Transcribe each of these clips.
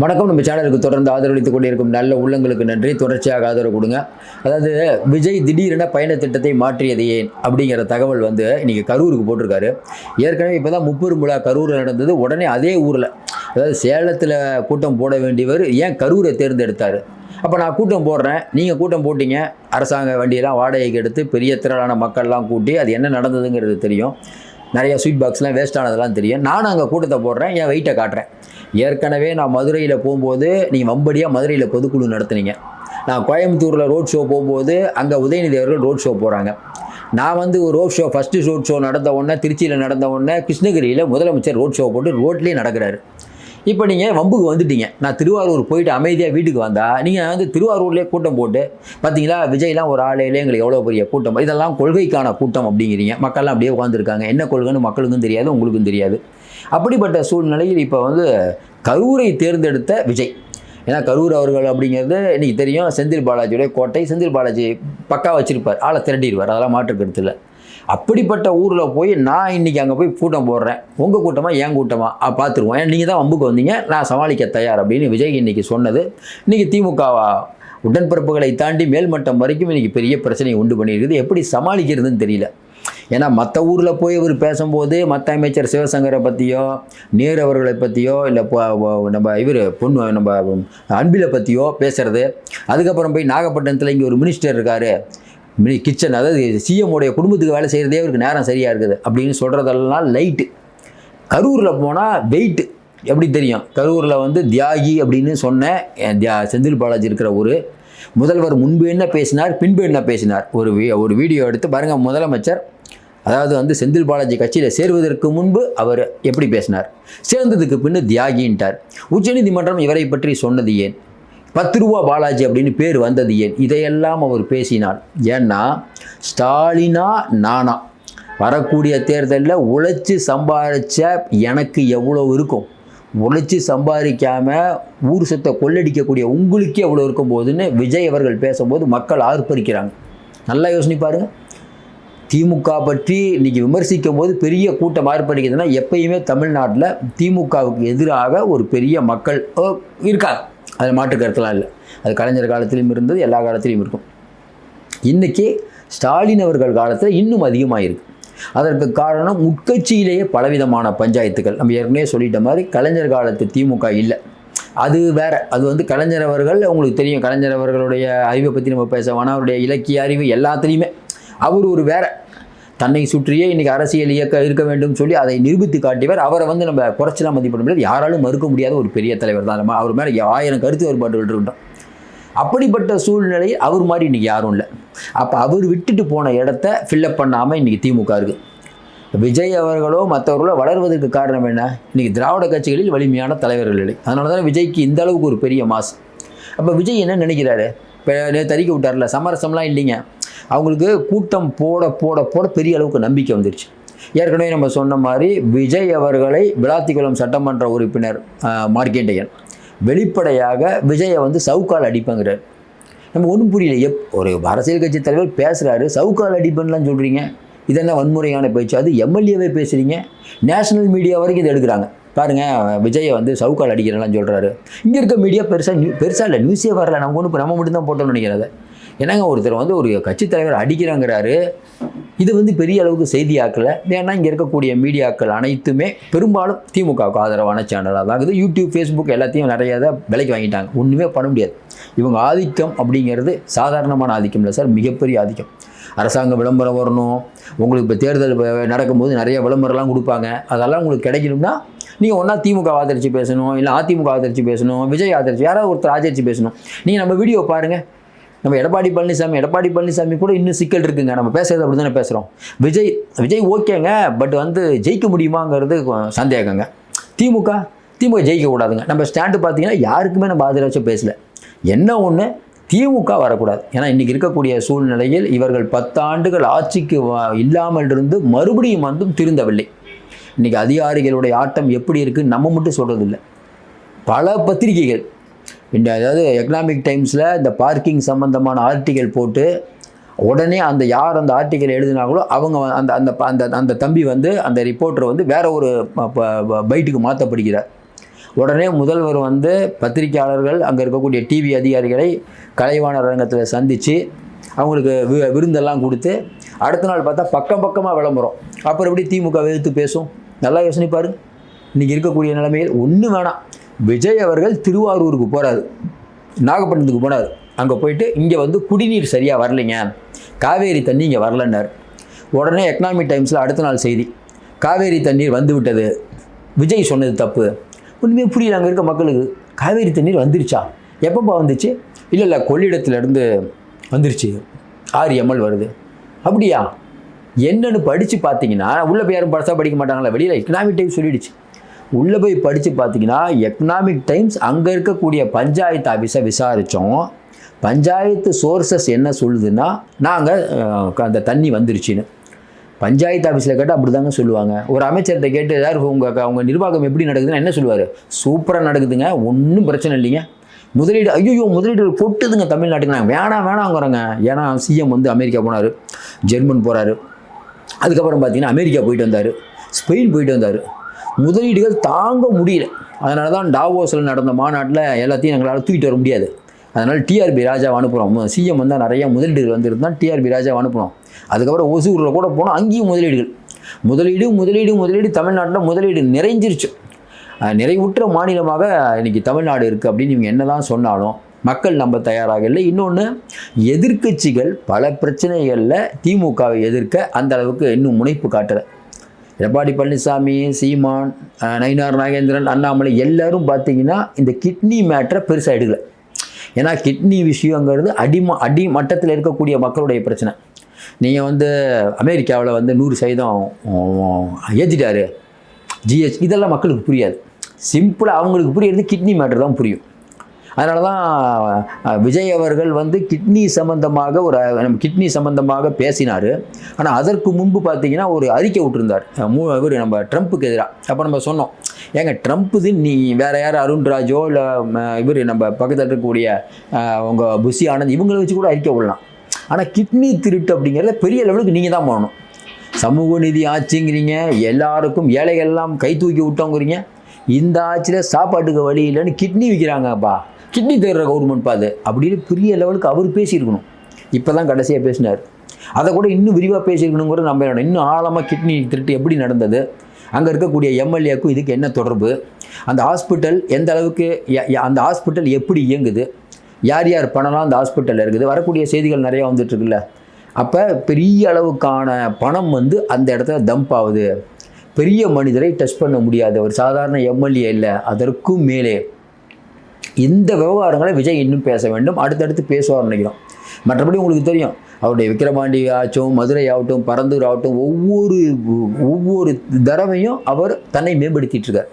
வணக்கம். நம்ம சேனலுக்கு தொடர்ந்து ஆதரவளித்துக் கொண்டிருக்கும் நல்ல உள்ளங்களுக்கு நன்றி. தொடர்ச்சியாக ஆதரவு கொடுங்க. அதாவது விஜய் திடீரென பயண திட்டத்தை மாற்றியது ஏன்? அப்படிங்கிற தகவல் வந்து இன்றைக்கி கரூருக்கு போட்டிருக்காரு. ஏற்கனவே இப்போ தான் முப்பெரும் விழா கரூரில் நடந்தது. உடனே அதே ஊரில் அதாவது சேலத்தில் கூட்டம் போட வேண்டியவர் ஏன் கரூரை தேர்ந்தெடுத்தார்? அப்போ நான் கூட்டம் போடுறேன். நீங்கள் கூட்டம் போட்டிங்க. அரசாங்க வண்டியெல்லாம் வாடகைக்கு எடுத்து பெரிய திரளான மக்கள்லாம் கூட்டி அது என்ன நடந்ததுங்கிறது தெரியும். நிறைய ஸ்வீட் பாக்ஸ்லாம் வேஸ்ட் ஆனதெல்லாம் தெரியும். நானும் அங்கே கூட்டத்தை போடுறேன். என் வெயிட்டை காட்டுறேன். ஏற்கனவே நான் மதுரையில் போகும்போது நீங்கள் வம்படியாக மதுரையில் பொதுக்குழு நடத்துனீங்க. நான் கோயம்புத்தூரில் ரோட் ஷோ போகும்போது அங்கே உதயநிதி அவர்கள் ரோட் ஷோ போகிறாங்க நான் வந்து ஒரு road show first road show நடந்த உடனே திருச்சியில் நடந்த உடனே கிருஷ்ணகிரியில் முதலமைச்சர் ரோட் ஷோ போட்டு ரோட்லேயே நடக்கிறாரு. இப்போ நீங்கள் வம்புக்கு வந்துட்டீங்க. நான் திருவாரூர் போயிட்டு அமைதியாக வீட்டுக்கு வந்தால் நீங்கள் வந்து திருவாரூர்லேயே கூட்டம் போட்டு பார்த்தீங்களா விஜய்லாம் ஒரு ஆலையிலே எங்களுக்கு எவ்வளோ பெரிய கூட்டம். இதெல்லாம் கொள்கைக்கான கூட்டம் அப்படிங்கிறீங்க. மக்கள்லாம் அப்படியே உட்காந்துருக்காங்க என்ன கொள்கைன்னு மக்களுக்கும் தெரியாது உங்களுக்கும் தெரியாது. அப்படிப்பட்ட சூழ்நிலையில் இப்போ வந்து கரூரை தேர்ந்தெடுத்த விஜய். ஏன்னா கரூர் அவர்கள் அப்படிங்கிறது இன்றைக்கி தெரியும் செந்தில் பாலாஜியுடைய கோட்டை. செந்தில் பாலாஜி பக்கா வச்சுருப்பார். ஆளை திரட்டிடுவார். அதெல்லாம் மாற்று கருத்து இல்லை. அப்படிப்பட்ட ஊரில் போய் நான் இன்றைக்கி அங்கே போய் கூட்டம் போடுறேன். உங்கள் கூட்டமாக என் கூட்டமாக பார்த்துருவோம் ஏன் நீங்கள் தான் வம்புக்கு வந்தீங்க. நான் சமாளிக்க தயார் அப்படின்னு விஜய் இன்றைக்கி சொன்னது. இன்றைக்கி திமுகவா உடன்பிறப்புகளை தாண்டி மேல்மட்டம் வரைக்கும் இன்றைக்கி பெரிய பிரச்சனையை உண்டு பண்ணியிருக்குது. எப்படி சமாளிக்கிறதுன்னு தெரியல. ஏன்னா மற்ற ஊரில் போய் இவர் பேசும்போது மற்ற அமைச்சர் சிவசங்கரை பற்றியோ நேரு அவர்களை பற்றியோ இல்லை நம்ம இவர் பொண்ணு நம்ம அன்பிலை பற்றியோ பேசுறது. அதுக்கப்புறம் போய் நாகப்பட்டினத்தில் இங்கே ஒரு மினிஸ்டர் இருக்கார். மினி கிச்சன் அதாவது சிஎம் உடைய குடும்பத்துக்கு வேலை செய்கிறதே அவருக்கு நேரம் சரியாக இருக்குது. அப்படின்னு சொல்கிறதெல்லாம் லைட்டு கரூரில் போனால் வெயிட்டு எப்படி தெரியும்? கரூரில் வந்து தியாகி அப்படின்னு சொன்னேன் தியா செந்தில் பாலாஜி இருக்கிற ஊர். முதல்வர் முன்பு என்ன பேசினார் பின்பு என்ன பேசினார்? ஒரு வீ ஒரு வீடியோ எடுத்து பாருங்கள் முதலமைச்சர். அதாவது வந்து செந்தில் பாலாஜி கட்சியில் சேர்வதற்கு முன்பு அவர் எப்படி பேசினார்? சேர்ந்ததுக்கு பின்னு தியாகின்ட்டார். உச்சநீதிமன்றம் இவரை பற்றி சொன்னது ஏன்? பத்து ரூபா பாலாஜி அப்படின்னு பேர் வந்தது ஏன்? இதையெல்லாம் அவர் பேசினார். ஏன்னா ஸ்டாலினா நானா. வரக்கூடிய தேர்தலில் உழைச்சி சம்பாதிச்ச எனக்கு எவ்வளோ இருக்கும்? உழைச்சி சம்பாதிக்காமல் ஊர் சொத்தை கொள்ளடிக்கக்கூடிய உங்களுக்கே எவ்வளோ இருக்கும் போதுன்னு விஜய் அவர்கள் பேசும்போது மக்கள் ஆர்ப்பரிக்கிறாங்க. நல்லா யோசனை பாருங்க திமுக பற்றி இன்னைக்கு விமர்சிக்கும் போது பெரிய கூட்டம் ஆர்ப்பரிக்குதுன்னா எப்பயுமே தமிழ்நாட்டில் திமுகவுக்கு எதிராக ஒரு பெரிய மக்கள் இருக்காங்க. அதில் மாற்று கருத்தெல்லாம் இல்லை. அது கலைஞர் காலத்திலையும் இருந்தது எல்லா காலத்திலையும் இருக்கும். இன்றைக்கி ஸ்டாலின் அவர்கள் காலத்தில் இன்னும் அதிகமாக இருக்குது அதற்கு காரணம் உட்கட்சியிலேயே பலவிதமான பஞ்சாயத்துகள் நம்ம ஏற்கனவே சொல்லிட்ட மாதிரி கலைஞர் காலத்து திமுக இல்லை. அது வேற. அது வந்து கலைஞர் அவர்கள் உங்களுக்கு தெரியும் கலைஞர் அவர்களுடைய அறிவை பற்றி நம்ம பேச வேணாம். அவருடைய இலக்கிய அறிவு எல்லாத்துலேயுமே. அவர் ஒரு வேற. தன்னை சுற்றியே இன்றைக்கி அரசியல் இயக்க இருக்க வேண்டும் சொல்லி அதை நிரூபித்து காட்டியவர். அவரை வந்து நம்ம குறைச்சலாம் மதிப்பிட முடியாது. யாராலும் மறுக்க முடியாத ஒரு பெரிய தலைவர் தான். அவர் மேலே ஆயிரம் கருத்து வேறுபாடுகள் இருக்கட்டும் அப்படிப்பட்ட சூழ்நிலையில் அவர் மாதிரி இன்றைக்கி யாரும் இல்லை. அப்போ அவர் விட்டுட்டு போன இடத்த ஃபில்லப் பண்ணாமல் இன்றைக்கி திமுக இருக்குது விஜய் அவர்களோ மற்றவர்களோ வளர்வதற்கு காரணம் என்ன? இன்றைக்கி திராவிட கட்சிகளில் வலிமையான தலைவர்கள் இல்லை. அதனால தான் விஜய்க்கு இந்த அளவுக்கு ஒரு பெரிய மாஸ் அப்போ விஜய் என்ன நினைக்கிறாரு? இப்போ நேற்று விட்டார்ல சமரசம்லாம் இல்லைங்க. அவங்களுக்கு கூட்டம் போட போட போட பெரிய அளவுக்கு நம்பிக்கை வந்துருச்சு. ஏற்கனவே நம்ம சொன்ன மாதிரி விஜய் அவர்களை விளாத்திக்குளம் சட்டமன்ற உறுப்பினர் மார்க்கேண்டையன். வெளிப்படையாக விஜயை வந்து சவுக்கால் அடிப்பங்கிறார். நம்ம ஒன்றும் புரியல. எப் ஒரு அரசியல் கட்சி தலைவர் பேசுகிறாரு சவுக்கால் அடிப்பன்லாம் சொல்கிறீங்க இதென்ன வன்முறையான பேச்சு. அது எம்எல்ஏவே பேசுகிறீங்க நேஷனல் மீடியா வரைக்கும் இதை எடுக்கிறாங்க. பாருங்கள் விஜயை வந்து சவுக்கால் அடிக்கிறேன்லாம் சொல்கிறாரு இங்கே இருக்க மீடியா பெருசாக நியூ பெருசாக இல்லை நியூஸே வரல. நம்ம ஒன்று இப்போ நம்ம மட்டும்தான் போட்டோம்னு நினைக்கிறத என்னங்க ஒருத்தர் வந்து ஒரு கட்சி தலைவர் அடிக்கிறாங்கிறாரு. இது வந்து பெரிய அளவுக்கு செய்தியாக்கல. ஏன்னா இங்கே இருக்கக்கூடிய மீடியாக்கள் அனைத்துமே பெரும்பாலும் திமுகவுக்கு ஆதரவான சேனலாக தான் இருக்குது. யூடியூப் ஃபேஸ்புக் எல்லாத்தையும் நிறைய இதை விலைக்கு வாங்கிட்டாங்க. ஒன்றுமே பண்ண முடியாது. இவங்க ஆதிக்கம் அப்படிங்கிறது சாதாரணமான ஆதிக்கம் இல்லை சார். மிகப்பெரிய ஆதிக்கம். அரசாங்க விளம்பரம் வரணும். உங்களுக்கு இப்போ தேர்தல் நடக்கும்போது நிறைய விளம்பரம்லாம் கொடுப்பாங்க. அதெல்லாம் உங்களுக்கு கிடைக்கணும்னா நீங்கள் ஒன்றா திமுக ஆதரித்து பேசணும் இல்லை அதிமுக ஆதரித்து பேசணும் விஜய் ஆதரித்து யாராவது ஒருத்தர் ஆதரித்து பேசணும். நீங்கள் நம்ம வீடியோ பாருங்கள் நம்ம எடப்பாடி பழனிசாமி எடப்பாடி பழனிசாமி கூட இன்னும் சிக்கல் இருக்குங்க. நம்ம பேசுறது அப்படி தானே பேசுகிறோம் விஜய் விஜய் ஓகேங்க பட் வந்து ஜெயிக்க முடியுமாங்கிறது சந்தேகங்க. திமுக திமுக ஜெயிக்க கூடாதுங்க. நம்ம ஸ்டாண்டு பார்த்தீங்கன்னா யாருக்குமே நம்ம ஆதரவாச்சும் பேசல. என்ன ஒன்று திமுக வரக்கூடாது. ஏன்னா இன்றைக்கி இருக்கக்கூடிய சூழ்நிலையில் இவர்கள் பத்தாண்டுகள் ஆட்சிக்கு இல்லாமல் இருந்து மறுபடியும் வந்தும் திருந்தவில்லை. இன்றைக்கி அதிகாரிகளுடைய ஆட்டம் எப்படி இருக்குன்னு நம்ம மட்டும் சொல்கிறது இல்லை பல பத்திரிகைகள் இந்த அதாவது எக்கனாமிக் டைம்ஸில் இந்த பார்க்கிங் சம்மந்தமான ஆர்டிக்கல் போட்டு உடனே அந்த யார் அந்த ஆர்டிக்கல் எழுதினாங்களோ அவங்க அந்த அந்த அந்த அந்த தம்பி வந்து அந்த ரிப்போர்ட்டர் வந்து வேற ஒரு ப- ப- பைட்டுக்கு மாற்றப்படுகிறார் உடனே முதல்வர் வந்து பத்திரிகையாளர்கள் அங்கே இருக்கக்கூடிய டிவி அதிகாரிகளை கலைவாணர் அரங்கத்தில் சந்தித்து அவங்களுக்கு வி விருந்தெல்லாம் கொடுத்து அடுத்த நாள் பார்த்தா பக்கம் பக்கமாக விளம்பரம். அப்புறம் எப்படி திமுக எதிர்த்து பேசும்? நல்லா யோசனைப்பார் இன்றைக்கி இருக்கக்கூடிய நிலைமையில் ஒன்றும் வேணாம். விஜய் அவர்கள் திருவாரூருக்கு போகிறாரு நாகப்பட்டினத்துக்கு போனார். அங்கே போயிட்டு இங்கே வந்து குடிநீர் சரியாக வரலைங்க. காவேரி தண்ணி இங்கே வரலன்னார். உடனே எக்கனாமிக் டைம்ஸில் அடுத்த நாள் செய்தி. காவேரி தண்ணீர் வந்து விட்டது. விஜய் சொன்னது தப்பு. உண்மையாக புரியல அங்கே இருக்க மக்களுக்கு. காவேரி தண்ணீர் வந்துருச்சா? எப்பப்பா வந்துச்சு? இல்லை இல்லை கொள்ளிடத்துலேருந்து வந்துருச்சு. ஆறு எம்எல் வருது. அப்படியா? என்னன்னு படித்து பார்த்தீங்கன்னா உள்ளே போய் யாரும் படிக்க மாட்டாங்களா? வெளியில் எக்கனாமிக் டைம் சொல்லிடுச்சு. உள்ளே போய் படித்து பார்த்தீங்கன்னா எக்கனாமிக் டைம்ஸ் அங்கே இருக்கக்கூடிய பஞ்சாயத்து ஆஃபீஸை விசாரித்தோம் பஞ்சாயத்து சோர்சஸ் என்ன சொல்லுதுன்னா நாங்கள் அந்த தண்ணி வந்துருச்சுன்னு. பஞ்சாயத்து ஆஃபீஸில் கேட்டால் அப்படி தாங்க சொல்லுவாங்க. ஒரு அமைச்சர்கிட்ட கேட்டு யார் உங்கள் அவங்க நிர்வாகம் எப்படி நடக்குதுன்னு? என்ன சொல்லுவார்? சூப்பராக நடக்குதுங்க. ஒன்றும் பிரச்சனை இல்லைங்க. முதலீடு ஐயோ முதலீடு கொட்டுதுங்க தமிழ்நாட்டுக்கு. நான் வேணாம் வேணாங்கிறேங்க. ஏன்னா சிஎம் வந்து அமெரிக்கா போனார். ஜெர்மன் போகிறாரு அதுக்கப்புறம் பார்த்தீங்கன்னா அமெரிக்கா போயிட்டு வந்தார். ஸ்பெயின் போயிட்டு வந்தார். முதலீடுகள் தாங்க முடியல. அதனால தான் டாவோஸில் நடந்த மாநாட்டில் எல்லாத்தையும் எங்களால் தூக்கிட்டு வர முடியாது. அதனால் டிஆர்பி ராஜாவை அனுப்புகிறோம் சிஎம் வந்தால் நிறையா முதலீடுகள் வந்திருந்தால் டிஆர்பி ராஜாவை அனுப்புகிறோம் அதுக்கப்புறம் ஒசூரில் கூட போனோம் அங்கேயும் முதலீடுகள். முதலீடு முதலீடு முதலீடு தமிழ்நாட்டில் முதலீடு நிறைஞ்சிருச்சு. நிறைவுற்ற மாநிலமாக இன்றைக்கி தமிழ்நாடு இருக்குது அப்படின்னு இவங்க என்ன தான் சொன்னாலும் மக்கள் நம்ப தயாராக இல்லை. இன்னொன்று எதிர்க்கட்சிகள் பல பிரச்சனைகளில் திமுகவை எதிர்க்க அந்த அளவுக்கு இன்னும் முனைப்பு காட்டலை. எடப்பாடி பழனிசாமி சீமான் நயினார் நாகேந்திரன் அண்ணாமலை எல்லாரும் பார்த்தீங்கன்னா இந்த கிட்னி மேட்டரை பெருசாக எடுக்கல. ஏன்னா கிட்னி விஷயங்கிறது அடிம அடி மட்டத்தில் இருக்கக்கூடிய மக்களுடைய பிரச்சனை. நீங்கள் வந்து அமெரிக்காவில் வந்து நூறு சதவீதம் ஏற்றிட்டாரு ஜிஹெச் இதெல்லாம் மக்களுக்கு புரியாது. சிம்பிளாக அவங்களுக்கு புரியறது கிட்னி மேட்டர் தான் புரியும். அதனால தான் விஜய் அவர்கள் வந்து கிட்னி சம்பந்தமாக ஒரு நம்ம கிட்னி சம்பந்தமாக பேசினார். ஆனால் அதற்கு முன்பு பார்த்தீங்கன்னா ஒரு அறிக்கை விட்டுருந்தார். மூ இவர் நம்ம ட்ரம்ப்புக்கு எதிராக அப்போ நம்ம சொன்னோம் ஏங்க ட்ரம்ப்புது நீ வேற யார் அருண்ராஜோ இல்லை இவர் நம்ம பக்கத்தில் இருக்கக்கூடிய உங்கள் புஷி ஆனந்த் இவங்களை வச்சு கூட அறிக்கை விடலாம். ஆனால் கிட்னி திருட்டு அப்படிங்கிறத பெரிய லெவலுக்கு நீங்கள் தான் போகணும். சமூக நிதி ஆட்சிங்கிறீங்க எல்லாருக்கும் ஏழைகள் எல்லாம் கை தூக்கி விட்டோங்கிறீங்க இந்த ஆட்சியில் சாப்பாட்டுக்கு வழி இல்லைன்னு கிட்னி விற்கிறாங்கப்பா கிட்னி தேடுற கவர்மெண்ட் பாது அப்படின்னு பெரிய லெவலுக்கு அவர் பேசியிருக்கணும். இப்போ தான் கடைசியாக பேசினார். அதை கூட இன்னும் விரிவாக பேசியிருக்கணுங்கிறது நம்ம இன்னும் ஆழமாக கிட்னி திருட்டு எப்படி நடந்தது? அங்கே இருக்கக்கூடிய எம்எல்ஏக்கும் இதுக்கு என்ன தொடர்பு? அந்த ஹாஸ்பிட்டல் எந்த அளவுக்கு அந்த ஹாஸ்பிட்டல் எப்படி இயங்குது? யார் யார் பணம்லாம் அந்த ஹாஸ்பிட்டலில் இருக்குது? வரக்கூடிய செய்திகள் நிறையா வந்துட்டுருக்குல்ல அப்போ பெரிய அளவுக்கான பணம் வந்து அந்த இடத்துல டம்ப் ஆகுது. பெரிய மனிதரை டச் பண்ண முடியாது. ஒரு சாதாரண எம்எல்ஏ இல்லை. அதற்கும் மேலே இந்த விவகாரங்களை விஜய் இன்னும் பேச வேண்டும். அடுத்தடுத்து பேசுவார் நினைக்கிறோம். மற்றபடி உங்களுக்கு தெரியும் அவருடைய விக்கிரமாண்டி ஆச்சும் மதுரை ஆகட்டும் பரந்தூர் ஆகட்டும் ஒவ்வொரு ஒவ்வொரு தடவையும் அவர் தன்னை மேம்படுத்திட்டு இருக்கார்.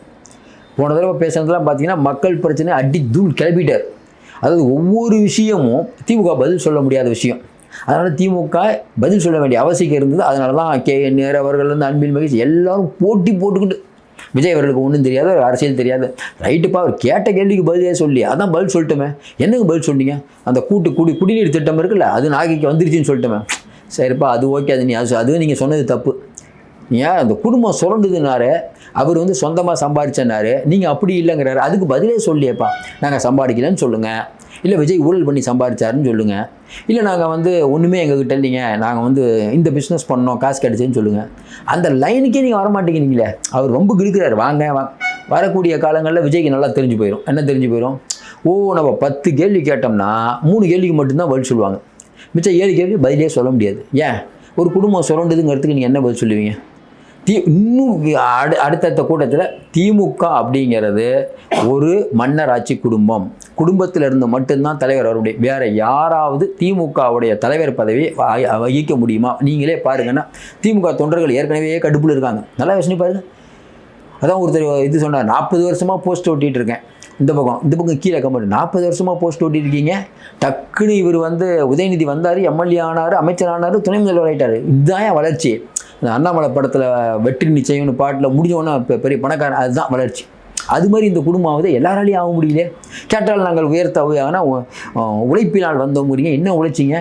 போன தடவை பேசுனதுலாம் பார்த்தீங்கன்னா மக்கள் பிரச்சனை அடி தூள் கிளப்பிட்டார். அதாவது ஒவ்வொரு விஷயமும் திமுக பதில் சொல்ல முடியாத விஷயம். அதனால் திமுக பதில் சொல்ல வேண்டிய அவசியம் இருந்தது. அதனால தான் கே என் நேரு அவர்கள் வந்து அன்பில் மகிழ்ச்சி எல்லாரும் போட்டி போட்டுக்கிட்டு விஜய் அவர்களுக்கு ஒன்றும் தெரியாது அரசியல் தெரியாது. ரைட்டுப்பா அவர் கேட்ட கேள்விக்கு பதிலே சொல்லி அதான் பதில் சொல்லிட்டுமே. என்னங்க பதில் சொன்னீங்க? அந்த கூட்டு குடி குடிநீர் திட்டம் இருக்குல்ல அது நாகைக்கு வந்துருச்சுன்னு சொல்லிட்டுமே. சரிப்பா அது ஓகே அது நீ அது அதுவும் நீங்கள் சொன்னது தப்பு. ஏன் அந்த குடும்பம் சுரண்டுதுனாரு அவர் வந்து சொந்தமாக சம்பாதிச்சனாரு நீங்கள் அப்படி இல்லைங்கிறாரு. அதுக்கு பதிலே சொல்லியேப்பா நாங்கள் சம்பாதிக்கலன்னு சொல்லுங்கள் இல்லை விஜய் ஊழல் பண்ணி சம்பாதிச்சாருன்னு சொல்லுங்கள் இல்லை நாங்கள் வந்து ஒன்றுமே எங்ககிட்ட இல்லைங்க. நாங்கள் வந்து இந்த பிஸ்னஸ் பண்ணோம் காசு கிடச்சேன்னு சொல்லுங்கள் அந்த லைனுக்கே நீங்கள் வரமாட்டேங்கிறீங்களே. அவர் ரொம்ப கிடுக்கிறார் வாங்க வா வரக்கூடிய காலங்களில் விஜய்க்கு நல்லா தெரிஞ்சு போயிடும் என்ன தெரிஞ்சு போயிடும் ஓ நம்ம பத்து கேள்வி கேட்டோம்னா மூணு கேள்விக்கு மட்டும்தான் பதில் சொல்லுவாங்க. மிச்சம் ஏழு கேள்வி பதிலே சொல்ல முடியாது. ஏன்? ஒரு குடும்பம் சுரண்டுதுங்கிறதுக்கு நீங்கள் என்ன பதில் சொல்லுவீங்க? தி இன்னும் அடு அடுத்தடுத்த கூட்டத்தில் திமுக அப்படிங்கிறது ஒரு மன்னர் ஆட்சி குடும்பம். குடும்பத்தில் இருந்து மட்டும்தான் தலைவர் அவருடைய வேறு வேற யாராவது திமுகவுடைய தலைவர் பதவி வ- வகிக்க முடியுமா? நீங்களே பாருங்கன்னா திமுக தொண்டர்கள் ஏற்கனவே கடுப்பில் இருக்காங்க. நல்லா யோசனை பாருங்க. அதான் ஒருத்தர் இது சொன்னார் நாற்பது வருஷமாக போஸ்ட் ஓட்டிகிட்டு இருக்கேன். இந்த பக்கம் இந்த பக்கம் கீழே கமெண்ட் நாற்பது வருஷமாக போஸ்ட் ஓட்டியிருக்கீங்க டக்குன்னு இவர் வந்து உதயநிதி வந்தார் எம்எல்ஏ ஆனார் அமைச்சர் ஆனார் துணை முதல்வர் ஆகிட்டார் இதுதான் வளர்ச்சி. இந்த அண்ணாமலை படத்தில் வெற்றி நிச்சயம்னு பாட்டில் முடிஞ்சோன்னா பெரிய பணக்காரன் அதுதான் வளர்ச்சி. அது மாதிரி இந்த குடும்பம் எல்லாராலையும் ஆக முடியல கேட்டால் நாங்கள் உயர்த்த ஆனால் உழைப்பினால் வந்தோங்கிறீங்க என்ன உழைச்சிங்க?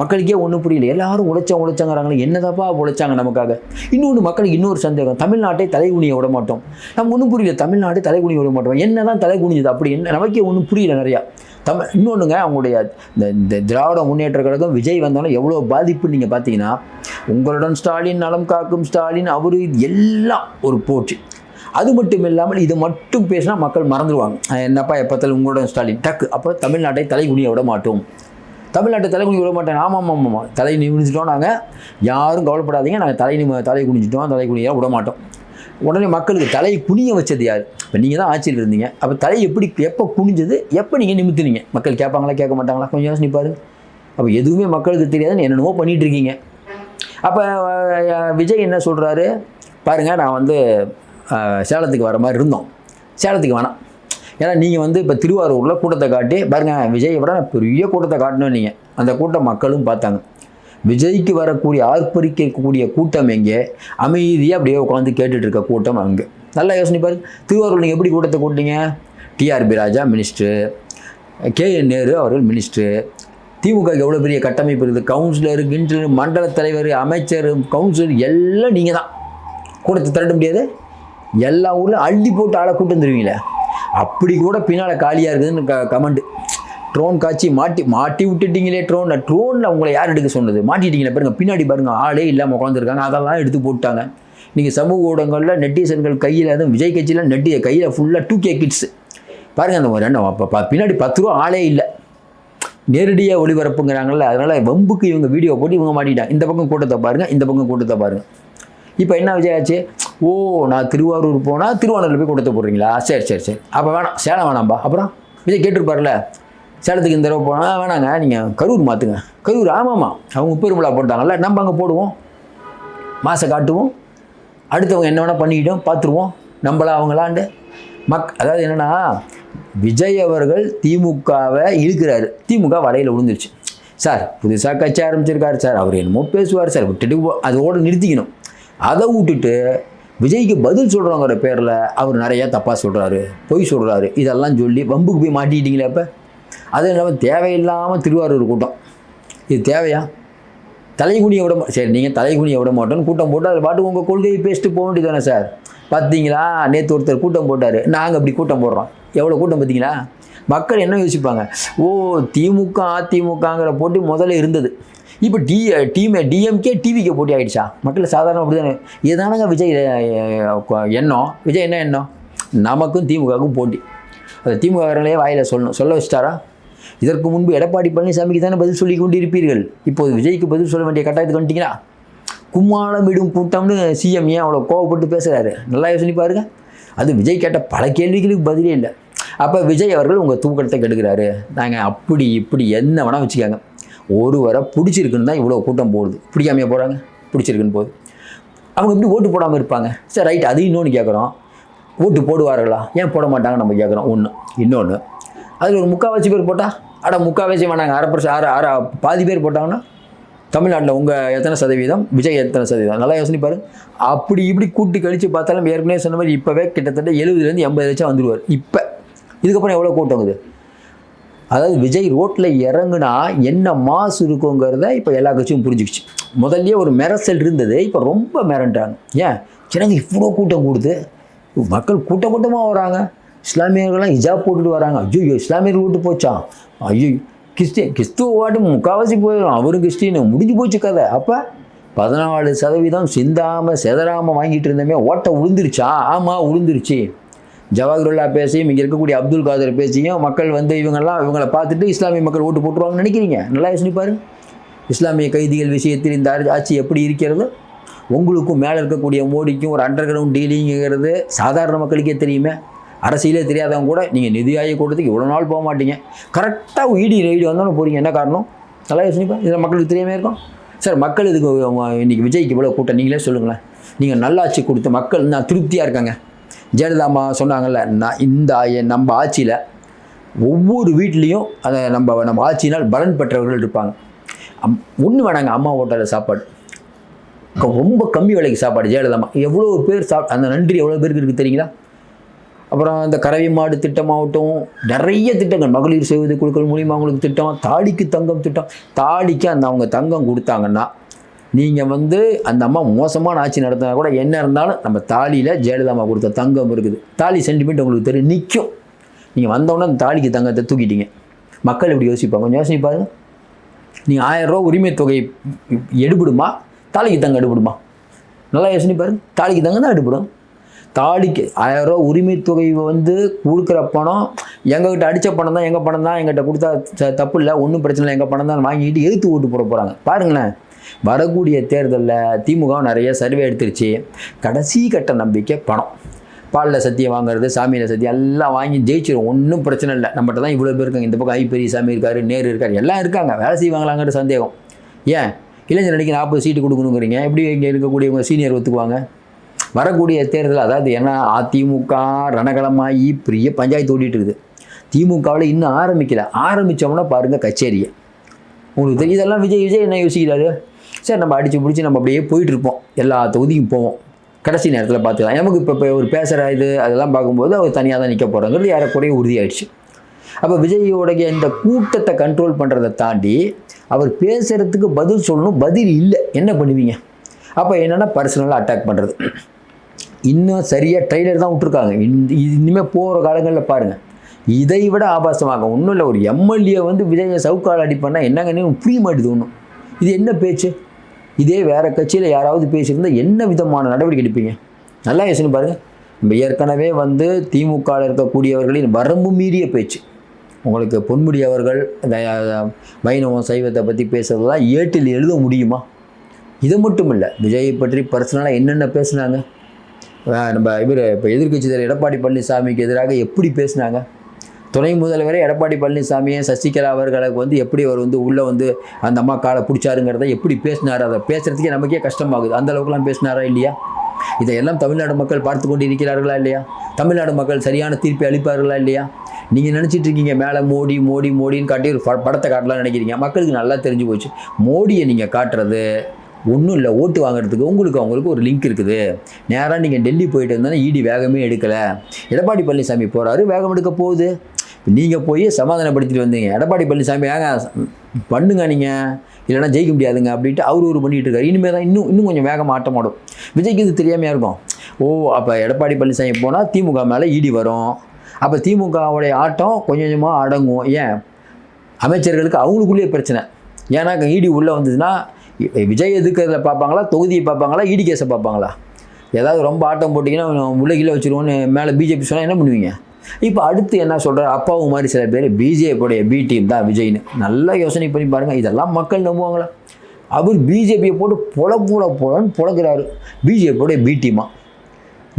மக்களுக்கே ஒன்றும் புரியல. எல்லாரும் உழைச்சா உழைச்சாங்கிறாங்களே. என்னதாப்பா உழைச்சாங்க நமக்காக? இன்னொன்று மக்களுக்கு இன்னொரு சந்தேகம். தமிழ்நாட்டை தலைகுனிய விட மாட்டோம். நம்ம ஒன்றும் புரியல. தமிழ்நாட்டை தலைகுனிய விட மாட்டோம். என்ன தான் தலைகுனிஞ்சது அப்படி என்ன? நமக்கே ஒன்றும் புரியல நிறையா. தமிழ் இன்னொன்றுங்க அவங்களுடைய இந்த இந்த திராவிட முன்னேற்ற கழகம் விஜய் வந்தாலும் எவ்வளோ பாதிப்பு நீங்கள் பார்த்தீங்கன்னா உங்களுடன் ஸ்டாலின் நலம் காக்கும் ஸ்டாலின் அவரு எல்லாம் ஒரு போச்சு அது மட்டும் இல்லாமல் இது மட்டும் பேசினா மக்கள் மறந்துடுவாங்க. என்னப்பா எப்பத்தில் உங்களுடன் ஸ்டாலின். டக்கு. அப்போ தமிழ்நாட்டை தலைகுனிய விட மாட்டோம். தமிழ்நாட்டை தலை குனிஞ்சு விட மாட்டேன். ஆமாம் ஆமாம் ஆமாம். தலை நிமிஞ்சிட்டோம் நாங்கள் யாரும் கவலைப்படாதீங்க. நாங்கள் தலை நிம தலை குனிஞ்சிட்டோம். தலை குனியாக விட மாட்டோம். உடனே மக்களுக்கு தலை குனிய வச்சது யார்? இப்போ நீங்கள் தான் ஆட்சியில் இருந்தீங்க. அப்போ தலை எப்படி எப்போ குனிஞ்சது எப்போ நீங்கள் நிமித்துனீங்க? மக்கள் கேட்பாங்களா கேட்க மாட்டாங்களா? கொஞ்சம் யோசனை பாருங்க அப்போ எதுவுமே மக்களுக்கு தெரியாதுன்னு என்னென்னமோ பண்ணிகிட்ருக்கீங்க இருக்கீங்க. அப்போ விஜய் என்ன சொல்கிறாரு பாருங்கள் நான் வந்து சேலத்துக்கு வர மாதிரி இருந்தோம். சேலத்துக்கு வேணாம். ஏன்னா நீங்கள் வந்து இப்போ திருவாரூரில் கூட்டத்தை காட்டி பாருங்கள் விஜயை விட பெரிய கூட்டத்தை காட்டணும் நீங்கள் அந்த கூட்டம் மக்களும் பார்த்தாங்க. விஜய்க்கு வரக்கூடிய ஆர்ப்பரிக்கக்கூடிய கூட்டம் எங்கே? அமைதியாக அப்படியே உட்காந்து கேட்டுட்டு இருக்க கூட்டம் அங்கே. நல்லா யோசனை பாருங்க திருவாரூர் நீங்கள் எப்படி கூட்டத்தை கூட்டிங்க TRB Raja minister K N Nehru அவர்கள் மினிஸ்டரு திமுக எவ்வளோ பெரிய கட்டமைப்பு இருக்குது? கவுன்சிலர் கிண்டலர் மண்டல தலைவர் அமைச்சர் கவுன்சிலர் எல்லாம் நீங்கள் தான் கூடத்தை திரட்ட முடியாது. எல்லா ஊரில் அள்ளி போட்டு ஆளை கூட்டு வந்துருவீங்களே. அப்படி கூட பின்னால் காலியாக இருக்குதுன்னு க கமெண்ட். ட்ரோன் காட்சி மாட்டி மாட்டி விட்டுட்டீங்களே ட்ரோனில் ட்ரோனில் உங்களை யார் எடுக்க சொன்னது? மாட்டிட்டீங்களே பாருங்கள் பின்னாடி பாருங்கள் ஆளே இல்லாமல் உட்காந்துருக்காங்க அதெல்லாம் எடுத்து போட்டாங்க. நீங்கள் சமூக ஊடகங்களில் நெட்டிசன்கள் கையில் அதுவும் விஜய் கட்சியில் நெட்டி கையில் ஃபுல்லாக டூ கே கிட்ஸ் பாருங்கள் அந்த ரெண்டு பின்னாடி பத்து ரூபா ஆளே இல்லை. நேரடியாக ஒளிபரப்புங்கிறாங்கல்ல அதனால் வம்புக்கு இவங்க வீடியோ போட்டு இவங்க மாட்டிட்டாங்க இந்த பக்கம் கூட்டத்தை பாருங்கள் இந்த பக்கம் கூட்டத்தை பாருங்கள் இப்போ என்ன விஜய் ஆச்சு ஓ நான் திருவாரூர் போனால் திருவாரூரில் போய் கூட்டத்தை போடுறீங்களா? சரி சரி சரி. அப்போ வேணாம் சேலம் வேணாம்பா. அப்புறம் விஜய் கேட்டிருப்பார்ல சேலத்துக்கு இந்த தடவை போனால் வேணாங்க நீங்கள் கரூர் மாற்றுங்க கரூர் ஆமாம்மா அவங்க பெருமிழா போட்டாங்கல்ல நம்ம அங்கே போடுவோம். மாசை காட்டுவோம். அடுத்தவங்க என்ன வேணால் பண்ணிக்கிட்டோம் பார்த்துருவோம் நம்மளா அவங்களாண்டு மக் அதாவது என்னென்னா விஜய் அவர்கள் திமுகவை இழுக்கிறாரு. திமுக வலையில் விழுந்துருச்சு. சார் புதுசாக கட்சி ஆரம்பிச்சிருக்காரு சார். அவர் என்னமோ பேசுவார் சார். விட்டுட்டு போ அதோட நிறுத்திக்கணும். அதை விட்டுட்டு விஜய்க்கு பதில் சொல்கிறவங்கிற பேரில் அவர் நிறையா தப்பாக சொல்கிறாரு பொய் சொல்கிறாரு இதெல்லாம் சொல்லி வம்புக்கு போய் மாட்டிக்கிட்டீங்களே அப்போ? அதுவும் இல்லாமல் தேவையில்லாமல் திருவாரூர் கூட்டம். இது தேவையா? தலைகுனியை விட சரி நீங்கள் தலைகுனியை விட மாட்டோம்னு கூட்டம் போட்டு அதில் பாட்டு உங்கள் கொள்கையை பேசிட்டு போக வேண்டியதானே சார்? பார்த்தீங்களா நேற்று ஒருத்தர் கூட்டம் போட்டார். நாங்கள் அப்படி கூட்டம் போடுறோம். எவ்வளோ கூட்டம் பார்த்தீங்களா? மக்கள் என்ன யோசிப்பாங்க? ஓ திமுக அதிமுகங்கிற போட்டி முதல்ல இருந்தது. இப்போ டி டீம் டிஎம்கே டிவிக்கு போட்டி ஆகிடுச்சா மக்கள் சாதாரண அப்படி தானே இதுதானங்க விஜய் எண்ணம். விஜய் என்ன எண்ணம்? நமக்கும் திமுகவுக்கும் போட்டி. அது திமுககாரங்களே வாயில் சொல்லணும். சொல்ல வச்சிட்டாரா? இதற்கு முன்பு எடப்பாடி பழனிசாமிக்கு தானே பதில் சொல்லி கொண்டிருப்பீர்கள். இப்போது விஜய்க்கு பதில் சொல்ல வேண்டிய கட்டாயத்துக்கு வந்துட்டீங்களா? கும்மாளம் விடும் கூட்டம்னு சிஎம் ஏன் அவ்வளோ கோவப்பட்டு பேசுகிறாரு நல்லா யோசனை பாருங்கள் அது விஜய் கேட்ட பல கேள்விகளுக்கு பதிலே இல்லை. அப்போ விஜய் அவர்கள் உங்கள் தூக்கத்தை கெடுக்கிறாரு. நாங்கள் அப்படி இப்படி என்ன வேணால் வச்சுக்காங்க. ஒருவரை பிடிச்சிருக்குன்னு தான் இவ்வளோ கூட்டம் போகுது. பிடிக்காமையா போகிறாங்க பிடிச்சிருக்குன்னு போகுது. அவங்க எப்படி ஓட்டு போடாமல் இருப்பாங்க. சரி ரைட் அது இன்னொன்று கேட்குறோம் ஓட்டு போடுவார்களா? ஏன் போட மாட்டாங்க நம்ம கேட்குறோம் ஒன்று இன்னொன்று அதில் ஒரு முக்கால்வாசி பேர் போட்டால் அட முக்கால்வாசி வேணாங்க. அரை பர்சன்ட் அரை அரை பாதி பேர் போட்டாங்கன்னா தமிழ்நாட்டில் உங்கள் எத்தனை சதவீதம் விஜய் எத்தனை சதவீதம்? நல்லா யோசனை பாரு. அப்படி இப்படி கூட்டி கழித்து பார்த்தாலும் ஏற்கனவே சொன்ன மாதிரி இப்போவே கிட்டத்தட்ட எழுபதுலேருந்து எண்பது லட்சம் வந்துடுவார் இப்போ. இதுக்கப்புறம் எவ்வளோ கூட்டம் இது அதாவது விஜய் ரோட்டில் இறங்குனா என்ன மாசு இருக்குங்கிறத இப்போ எல்லா கட்சியும் புரிஞ்சுக்கிச்சு. முதல்லயே ஒரு மெரசல் இருந்தது இப்போ ரொம்ப மிரண்டாங்க. ஏன்? எனக்கு இவ்வளோ கூட்டம் கூடுது? மக்கள் கூட்டம் கூட்டமாக வராங்க. இஸ்லாமியர்கள்லாம் இஜா போட்டுட்டு வராங்க. ஐயோ இஸ்லாமியர்கள் விட்டு போச்சா? ஐயோ கிறிஸ்டின் கிறிஸ்துவ வாட்டு முக்கால்வாசி போயிடும் அவரும் கிறிஸ்டின் முடிஞ்சு போச்சு கதை. அப்போ பதினாலு சதவீதம் சிந்தாமல் செதறாமல் வாங்கிட்டு இருந்தமே ஓட்டை உளுந்துருச்சா? ஆமாம் உளுந்துருச்சு. ஜவஹர்லா பேசியும் இங்கே இருக்கக்கூடிய அப்துல் காதர் பேசியும் மக்கள் வந்து இவங்கெல்லாம் இவங்களை பார்த்துட்டு இஸ்லாமிய மக்கள் ஓட்டு போட்டுருவாங்கன்னு நினைக்கிறீங்க? நல்லா யோசனை பாரு. இஸ்லாமிய கைதிகள் விஷயத்தில் இந்த ஆட்சி- ஆட்சி எப்படி இருக்கிறது? உங்களுக்கும் மேலே இருக்கக்கூடிய மோடிக்கும் ஒரு அண்டர் கிரவுண்ட் டீலிங்கிறது சாதாரண மக்களுக்கே தெரியுமே. அரசியலே தெரியாதவங்க கூட நீங்கள் நிதி ஆய்வு கூட்டத்துக்கு இவ்வளோ நாள் போக மாட்டீங்க. கரெக்டாக இடி ரெய்டு வந்தோன்னு போகிறீங்க என்ன காரணம்? நல்லா யோசனை இதில் மக்களுக்கு தெரியாமல் இருக்கும். சார் மக்கள் இதுக்கு இன்றைக்கி விஜய்க்கு இவ்வளோ கூட்டம். நீங்களே சொல்லுங்களேன். நீங்கள் நல்லாட்சி கொடுத்து மக்கள் நான் திருப்தியாக இருக்காங்க. ஜெயலலிதா அம்மா சொன்னாங்கல்ல நான் இந்த ஆ- நம்ம ஆட்சியில் ஒவ்வொரு வீட்லேயும் அதை நம்ம நம்ம ஆட்சியினால் பலன் பெற்றவர்கள் இருப்பாங்க. அம் ஒன்று வேணாங்க அம்மா ஹோட்டலில் சாப்பாடு. ரொம்ப கம்மி விலைக்கு சாப்பாடு ஜெயலலிதா அம்மா. எவ்வளோ பேர் சாப் அந்த நன்றி எவ்வளோ பேருக்கு இருக்குது தெரியுங்களா? அப்புறம் இந்த கறவை மாடு திட்டமாகட்டும் நிறைய திட்டங்கள். மகளிர் செய்வது குழுக்கள் மூலியமாக அவங்களுக்கு திட்டம் தாலிக்கு தங்கம் திட்டம். தாலிக்கு அந்த அவங்க தங்கம் கொடுத்தாங்கன்னா நீங்கள் வந்து அந்த அம்மா மோசமான ஆட்சி நடத்தினா கூட என்ன இருந்தாலும் நம்ம தாலியில் ஜெயலலிதா கொடுத்த தங்கம் இருக்குது. தாலி சென்டிமெண்ட் உங்களுக்கு தெரியும் நிற்கும் நீங்கள் வந்தோடனே அந்த தாலிக்கு தங்கத்தை தூக்கிட்டீங்க. மக்கள் இப்படி யோசிப்பாங்க? கொஞ்சம் யோசிச்சு பாருங்க. நீங்கள் ஆயிரம் உரிமை தொகை எடுபடுமா? தாலிக்கு தங்கம் எடுபடுமா? நல்லா யோசனை பாருங்க. தாலிக்கு தங்கம் தான் எடுபடும். தாலிக்கு ஆயிரம் ரூபா உரிமை தொகை வந்து கொடுக்குற பணம் எங்ககிட்ட அடித்த பணம் தான் எங்கள் பணம் தான் எங்கிட்ட கொடுத்தா த- தப்பு இல்லை ஒன்றும் பிரச்சனை இல்லை எங்கள் பணம் தான் வாங்கிட்டு எதிர்த்து ஓட்டு போட போகிறாங்க பாருங்களேன் வரக்கூடிய தேர்தலில் திமுக நிறைய சர்வே எடுத்துருச்சு. கடைசி கட்ட நம்பிக்கை பணம். பாலில் சத்தியம் வாங்குறது சாமியில் சத்தியம் எல்லாம் வாங்கி ஜெயிச்சிடும் ஒன்றும் பிரச்சனை இல்லை. நம்மகிட்ட தான் இவ்வளோ பேர் இருக்காங்க. இந்த பக்கம் ஐப்பெரிய சாமி இருக்கார் நேரு இருக்கார் எல்லாம் இருக்காங்க. வேலை செய்வாங்களாங்கிற சந்தேகம். ஏன்? இளைஞர் அன்றைக்கி நாற்பது சீட்டு கொடுக்கணுங்கிறீங்க. எப்படி இங்கே இருக்கக்கூடியவங்க சீனியர் ஒத்துக்குவாங்க? வரக்கூடிய தேர்தல் அதாவது ஏன்னா அதிமுக ரணகலமாகி பெரிய பஞ்சாயத்து ஓடிட்டு இருக்குது திமுகவில் இன்னும் ஆரம்பிக்கல. ஆரம்பித்தோம்னா பாருங்கள் கச்சேரியை. உங்களுக்கு தெரியும் இதெல்லாம் விஜய் விஜய் என்ன யோசிக்கிறாரு? சரி நம்ம அடித்து பிடிச்சி நம்ம அப்படியே போயிட்டுருப்போம். எல்லா தொகுதிக்கும் போவோம். கடைசி நேரத்தில் பார்த்துக்கலாம். நமக்கு இப்போ இப்போ ஒரு பேசுகிற இது அதெல்லாம் பார்க்கும்போது அவர் தனியாக தான் நிற்க போகிறோங்கிறது ஏறக்குறைய உறுதியாயிடுச்சு. அப்போ விஜயோடைய இந்த கூட்டத்தை கண்ட்ரோல் பண்ணுறதை தாண்டி அவர் பேசுகிறதுக்கு பதில் சொல்லணும். பதில் இல்லை. என்ன பண்ணுவீங்க? அப்போ என்னென்னா பர்சனலாக அட்டாக் பண்ணுறது இன்னும் சரியாக ட்ரெய்லர் தான் விட்ருக்காங்க இனிமேல் போகிற காலங்களில் பாருங்கள் இதை விட ஆபாசமாக ஒன்றும் இல்லை ஒரு எம்எல்ஏ வந்து விஜய் சவுக்கால் அடிப்பண்ணால் என்னங்கன்னு புரிய மாட்டேது ஒன்றும் இது என்ன பேச்சு? இதே வேறு கட்சியில் யாராவது பேசியிருந்தால் என்ன விதமான நடவடிக்கை எடுப்பீங்க? நல்லா யோசனை பாருங்கள் நம்ம ஏற்கனவே வந்து திமுகவில் இருக்கக்கூடியவர்களின் வரம்பு மீறிய பேச்சு. உங்களுக்கு பொன்முடி அவர்கள் வைணவம் சைவத்தை பற்றி பேசுறதெல்லாம் ஏட்டில் எழுத முடியுமா? இது மட்டும் இல்லை விஜயை பற்றி பர்சனலாக என்னென்ன பேசுனாங்க? நம்ம இவர் இப்போ எதிர்க்கட்சி தலைவர் எடப்பாடி பழனிசாமிக்கு எதிராக எப்படி பேசுனாங்க? துணை முதல்வரே எடப்பாடி பழனிசாமியை சசிகலா அவர்களுக்கு வந்து எப்படி அவர் வந்து உள்ளே வந்து அந்த அம்மா காலை பிடிச்சாருங்கிறத எப்படி பேசினார்? அதை பேசுகிறதுக்கே நமக்கே கஷ்டமாகுது. அந்த அளவுக்குலாம் பேசினாரா இல்லையா? இதையெல்லாம் தமிழ்நாடு மக்கள் பார்த்து கொண்டு இருக்கிறார்களா இல்லையா? தமிழ்நாடு மக்கள் சரியான தீர்ப்பை அளிப்பார்களா இல்லையா? நீங்கள் நினச்சிட்டு இருக்கீங்க மேலே மோடி மோடி மோடின்னு காட்டி ஒரு ப- படத்தை காட்டலாம்னு நினைக்கிறீங்க. மக்களுக்கு நல்லா தெரிஞ்சு போச்சு. மோடியை நீங்கள் காட்டுறது ஒன்றும் இல்லை ஓட்டு வாங்குறதுக்கு உங்களுக்கு அவங்களுக்கு ஒரு லிங்க் இருக்குது. நேராக நீங்கள் டெல்லி போயிட்டு இருந்தாலும் இடி வேகமே எடுக்கலை. எடப்பாடி பழனிசாமி போகிறாரு வேகம் எடுக்க போகுது. நீங்கள் போய் சமாதானப்படுத்திட்டு வந்தீங்க. எடப்பாடி பழனிசாமி ஏங்க பண்ணுங்க நீங்கள் இல்லைன்னா ஜெயிக்க முடியாதுங்க அப்படின்ட்டு அவர் ஒரு பண்ணிகிட்டு இருக்காரு. இனிமேல் தான் இன்னும் இன்னும் கொஞ்சம் வேகமாக ஆட்டம் ஆடும். விஜய்க்கு இது தெரியாமையாக இருக்கும். ஓ அப்போ எடப்பாடி பழனிசாமி போனால் திமுக மேலே இடி வரும். அப்போ திமுகவுடைய ஆட்டம் கொஞ்சம் கொஞ்சமாக அடங்கும். ஏன்? அமைச்சர்களுக்கு அவங்களுக்குள்ளேயே பிரச்சனை. ஏன்னா ஈடி உள்ளே வந்ததுன்னா விஜய் எதுக்கிறதுல பார்ப்பாங்களா? தொகுதியை பார்ப்பாங்களா? இடி கேஸை பார்ப்பாங்களா? ஏதாவது ரொம்ப ஆட்டம் போட்டிங்கன்னா உள்ள கீழே வச்சுருவோன்னு மேலே பிஜேபி சொன்னால் என்ன பண்ணுவீங்க? இப்போ அடுத்து என்ன சொல்கிறார் அப்பாவும் மாதிரி சில பேர் பிஜேபியோடைய பி டீம் தான் விஜய்னு. நல்லா யோசனை பண்ணி பாருங்கள் இதெல்லாம் மக்கள் நம்புவாங்களா? அவர் பிஜேபியை போட்டு புல போல போலன்னு புலக்கிறாரு பிஜேபியோடைய பி டீமா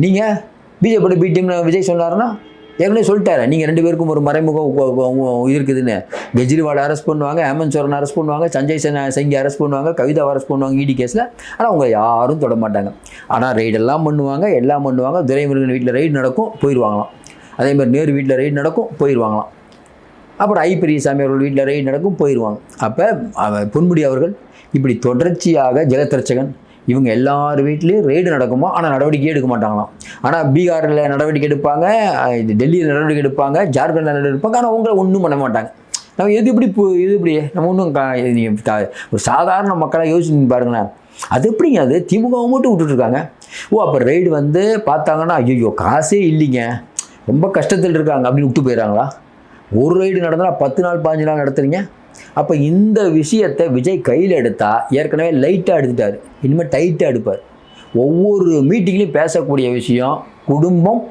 நீங்கள் பிஜேபியோட பி டீம்னு விஜய் சொன்னாருன்னா ஏற்கனவே சொல்லிட்டாரு. நீங்கள் ரெண்டு பேருக்கும் ஒரு மறைமுக இருக்குதுன்னு. கெஜ்ரிவால் அரெஸ்ட் பண்ணுவாங்க ஹேமந்த் சோரன் அரெஸ்ட் பண்ணுவாங்க சஞ்சய் சென் சங்கி அரெஸ்ட் பண்ணுவாங்க கவிதா அரெஸ்ட் பண்ணுவாங்க இடி கேஸில் ஆனால் அவங்க யாரும் தொட மாட்டாங்க. ஆனால் ரெய்டெல்லாம் பண்ணுவாங்க எல்லாம் பண்ணுவாங்க. துரைமுருகன் வீட்டில் ரெய்டு நடக்கும் போயிடுவாங்களாம் அதே மாதிரி நேரு வீட்டில் ரெய்டு நடக்கும் போயிடுவாங்களாம் அப்புறம் ஐ பெரியசாமி அவர்கள் வீட்டில் ரெய்டு நடக்கும் போயிடுவாங்க அப்போ அவ பொன்முடி அவர்கள் இப்படி தொடர்ச்சியாக ஜெகத்ரட்சகன் இவங்க எல்லார் வீட்லேயும் ரெய்டு நடக்குமா ஆனால் நடவடிக்கை எடுக்க மாட்டாங்களாம் ஆனால் பீகாரில் நடவடிக்கை எடுப்பாங்க இது டெல்லியில் நடவடிக்கை எடுப்பாங்க ஜார்க்கண்டில் நடவடிக்கை எடுப்பாங்க ஆனால் அவங்கள ஒன்றும் பண்ண மாட்டாங்க. நம்ம எது இப்படி இது இப்படி நம்ம ஒன்றும் ஒரு சாதாரண மக்களாக யோசிச்சு பாருங்களேன். அது எப்படிங்க அது? திமுக மட்டும் விட்டுட்ருக்காங்க ஓ அப்போ ரெய்டு வந்து பார்த்தாங்கன்னா ஐயோ காசே இல்லைங்க. ரொம்ப கஷ்டத்தில் இருக்காங்க அப்படின்னு விட்டு போயிடறாங்களா? ஒரு ரைடு நடந்தால் பத்து நாள் பாஞ்சு நாள் நடத்துறீங்க. அப்போ இந்த விஷயத்தை விஜய் கையில் எடுத்தால் ஏற்கனவே லைட்டாக எடுத்துட்டார். இனிமேல் டைட்டாக எடுப்பார். ஒவ்வொரு மீட்டிங்லேயும் பேசக்கூடிய விஷயம் குடும்பம்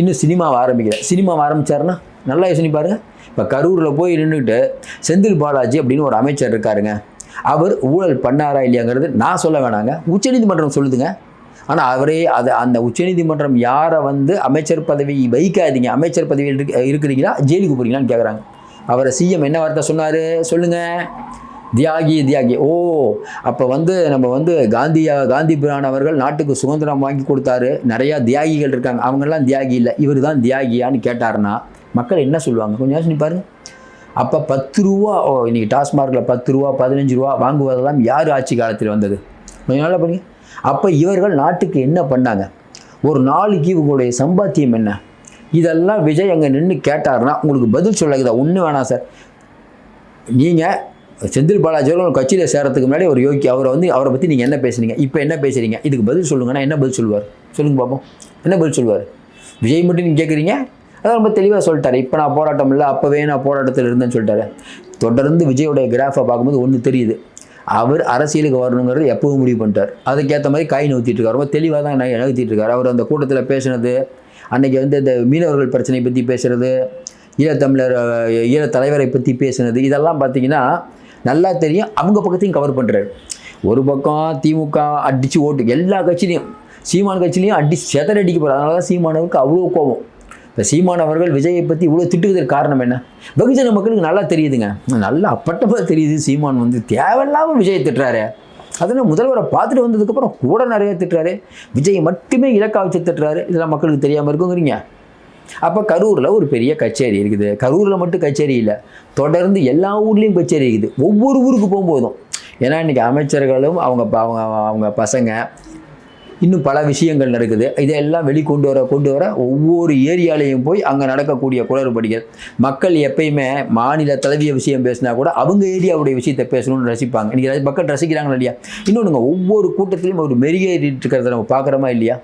இன்னும் சினிமாவை ஆரம்பிக்கிறார் சினிமாவை ஆரம்பித்தாருன்னா நல்லா யோசனைப்பார் இப்போ கரூரில் போய் நின்றுட்டு செந்தில் பாலாஜி அப்படின்னு ஒரு அமைச்சர் இருக்காருங்க. அவர் ஊழல் பண்ணாரா இல்லையாங்கிறது நான் சொல்ல வேணாங்க. உச்சநீதிமன்றம் சொல்லுதுங்க. ஆனால் அவரே அதை அந்த உச்சநீதிமன்றம் யாரை வந்து அமைச்சர் பதவி வைக்காதீங்க அமைச்சர் பதவியில் இருக்க இருக்கிறீங்களா ஜெயிலுக்கு போகிறீங்களான்னு கேட்குறாங்க அவரை சிஎம் என்ன வார்த்தை சொன்னார்? சொல்லுங்கள் தியாகி தியாகி. ஓ அப்போ வந்து நம்ம வந்து காந்தியா காந்தி பிரான் அவர்கள் நாட்டுக்கு சுதந்திரம் வாங்கி கொடுத்தாரு. நிறையா தியாகிகள் இருக்காங்க. அவங்கெல்லாம் தியாகி இல்லை. இவர் தான் தியாகியான்னு கேட்டாருன்னா மக்கள் என்ன சொல்லுவாங்க? கொஞ்சம் யோசனை பாருங்க. அப்போ பத்து ரூபா ஓ இன்னைக்கு டாஸ்மார்க்கில் பத்து ரூபா பதினஞ்சு ரூபா வாங்குவதெல்லாம் யார் ஆட்சி காலத்தில் வந்தது? கொஞ்சம் நல்லா பண்ணுங்க அப்போ இவர்கள் நாட்டுக்கு என்ன பண்ணாங்க? ஒரு நாளைக்கு இவங்களுடைய சம்பாத்தியம் என்ன? இதெல்லாம் விஜய் அங்கே நின்று கேட்டாருன்னா உங்களுக்கு பதில் சொல்லக்குதா ஒன்றும் வேணாம் சார். நீங்கள் செந்தில் பாலாஜி அவர்கள் கட்சியில் சேரத்துக்கு முன்னாடி ஒரு யோகி அவரை வந்து அவரை பற்றி நீங்கள் என்ன பேசுறீங்க? இப்போ என்ன பேசுறீங்க? இதுக்கு பதில் சொல்லுங்கன்னா என்ன பதில் சொல்லுவார்? சொல்லுங்க பார்ப்போம் என்ன பதில் சொல்லுவார்? விஜய் மட்டும் நீங்கள் கேட்குறீங்க அதான் ரொம்ப தெளிவாக சொல்லிட்டாரு. இப்போ நான் போராட்டம் இல்லை அப்போவே நான் போராட்டத்தில் இருந்தேன்னு சொல்லிட்டாரு. தொடர்ந்து விஜயோடைய கிராஃபை பார்க்கும்போது ஒன்று தெரியுது. அவர் அரசியலுக்கு வரணுங்கிறது எப்பவும் முடிவு பண்ணிட்டார். அதுக்கேற்ற மாதிரி காய் நவுத்திட்டு இருக்காரு. ரொம்ப தெளிவாக தான் நான் நகர்த்திட்டு இருக்காரு. அவர் அந்த கூட்டத்தில் பேசினது அன்றைக்கி வந்து இந்த மீனவர்கள் பிரச்சனையை பற்றி பேசுகிறது ஈழத்தமிழர் ஈழத்தலைவரை தலைவரை பற்றி பேசுனது இதெல்லாம் பார்த்தீங்கன்னா நல்லா தெரியும் அவங்க பக்கத்தையும் கவர் பண்ணுறாரு ஒரு பக்கம் திமுக அடித்து ஓட்டு எல்லா கட்சியிலையும் சீமான் கட்சியிலையும் அடி செதறடிக்க போகிறார் அதனால தான் சீமானவருக்கு அவ்வளோ கோபம். இப்போ சீமான் அவர்கள் விஜயை பற்றி இவ்வளோ திட்டுவதற்கு காரணம் என்ன? வெகுஜன மக்களுக்கு நல்லா தெரியுதுங்க. நல்லா அப்பட்டமாக தெரியுது சீமான் வந்து. தேவையில்லாமல் விஜயை திட்டுறாரு. அதனால் முதல்வரை பார்த்துட்டு வந்ததுக்கப்புறம் கூட நிறைய திட்டுறாரு. விஜயை மட்டுமே இலக்கா வச்சு திட்டுறாரு. இதெல்லாம் மக்களுக்கு தெரியாமல் இருக்குங்கிறீங்க. அப்போ கரூரில் ஒரு பெரிய கச்சேரி இருக்குது. கரூரில் மட்டும் கச்சேரி இல்லை. தொடர்ந்து எல்லா ஊர்லேயும் கச்சேரி இருக்குது. ஒவ்வொரு ஊருக்கு போகும்போதும். ஏன்னா இன்றைக்கி அமைச்சர்களும் அவங்க அவங்க அவங்க பசங்க இன்னும் பல விஷயங்கள் நடக்குது. இதெல்லாம் வெளிக்கொண்டு வர கொண்டு வர ஒவ்வொரு ஏரியாலையும் போய் அங்கே நடக்கக்கூடிய குளறுபடிகள். மக்கள் எப்பயுமே மாநில தலைவிய விஷயம் பேசினா கூட அவங்க ஏரியாவுடைய விஷயத்தை பேசணும்னு ரசிப்பாங்க. இன்றைக்கி மக்கள் ரசிக்கிறாங்களா இல்லையா? இன்னொன்றுங்க ஒவ்வொரு கூட்டத்திலையும் ஒரு மெருகேறிட்டு இருக்கிறத நம்ம பார்க்குறோமா இல்லையா?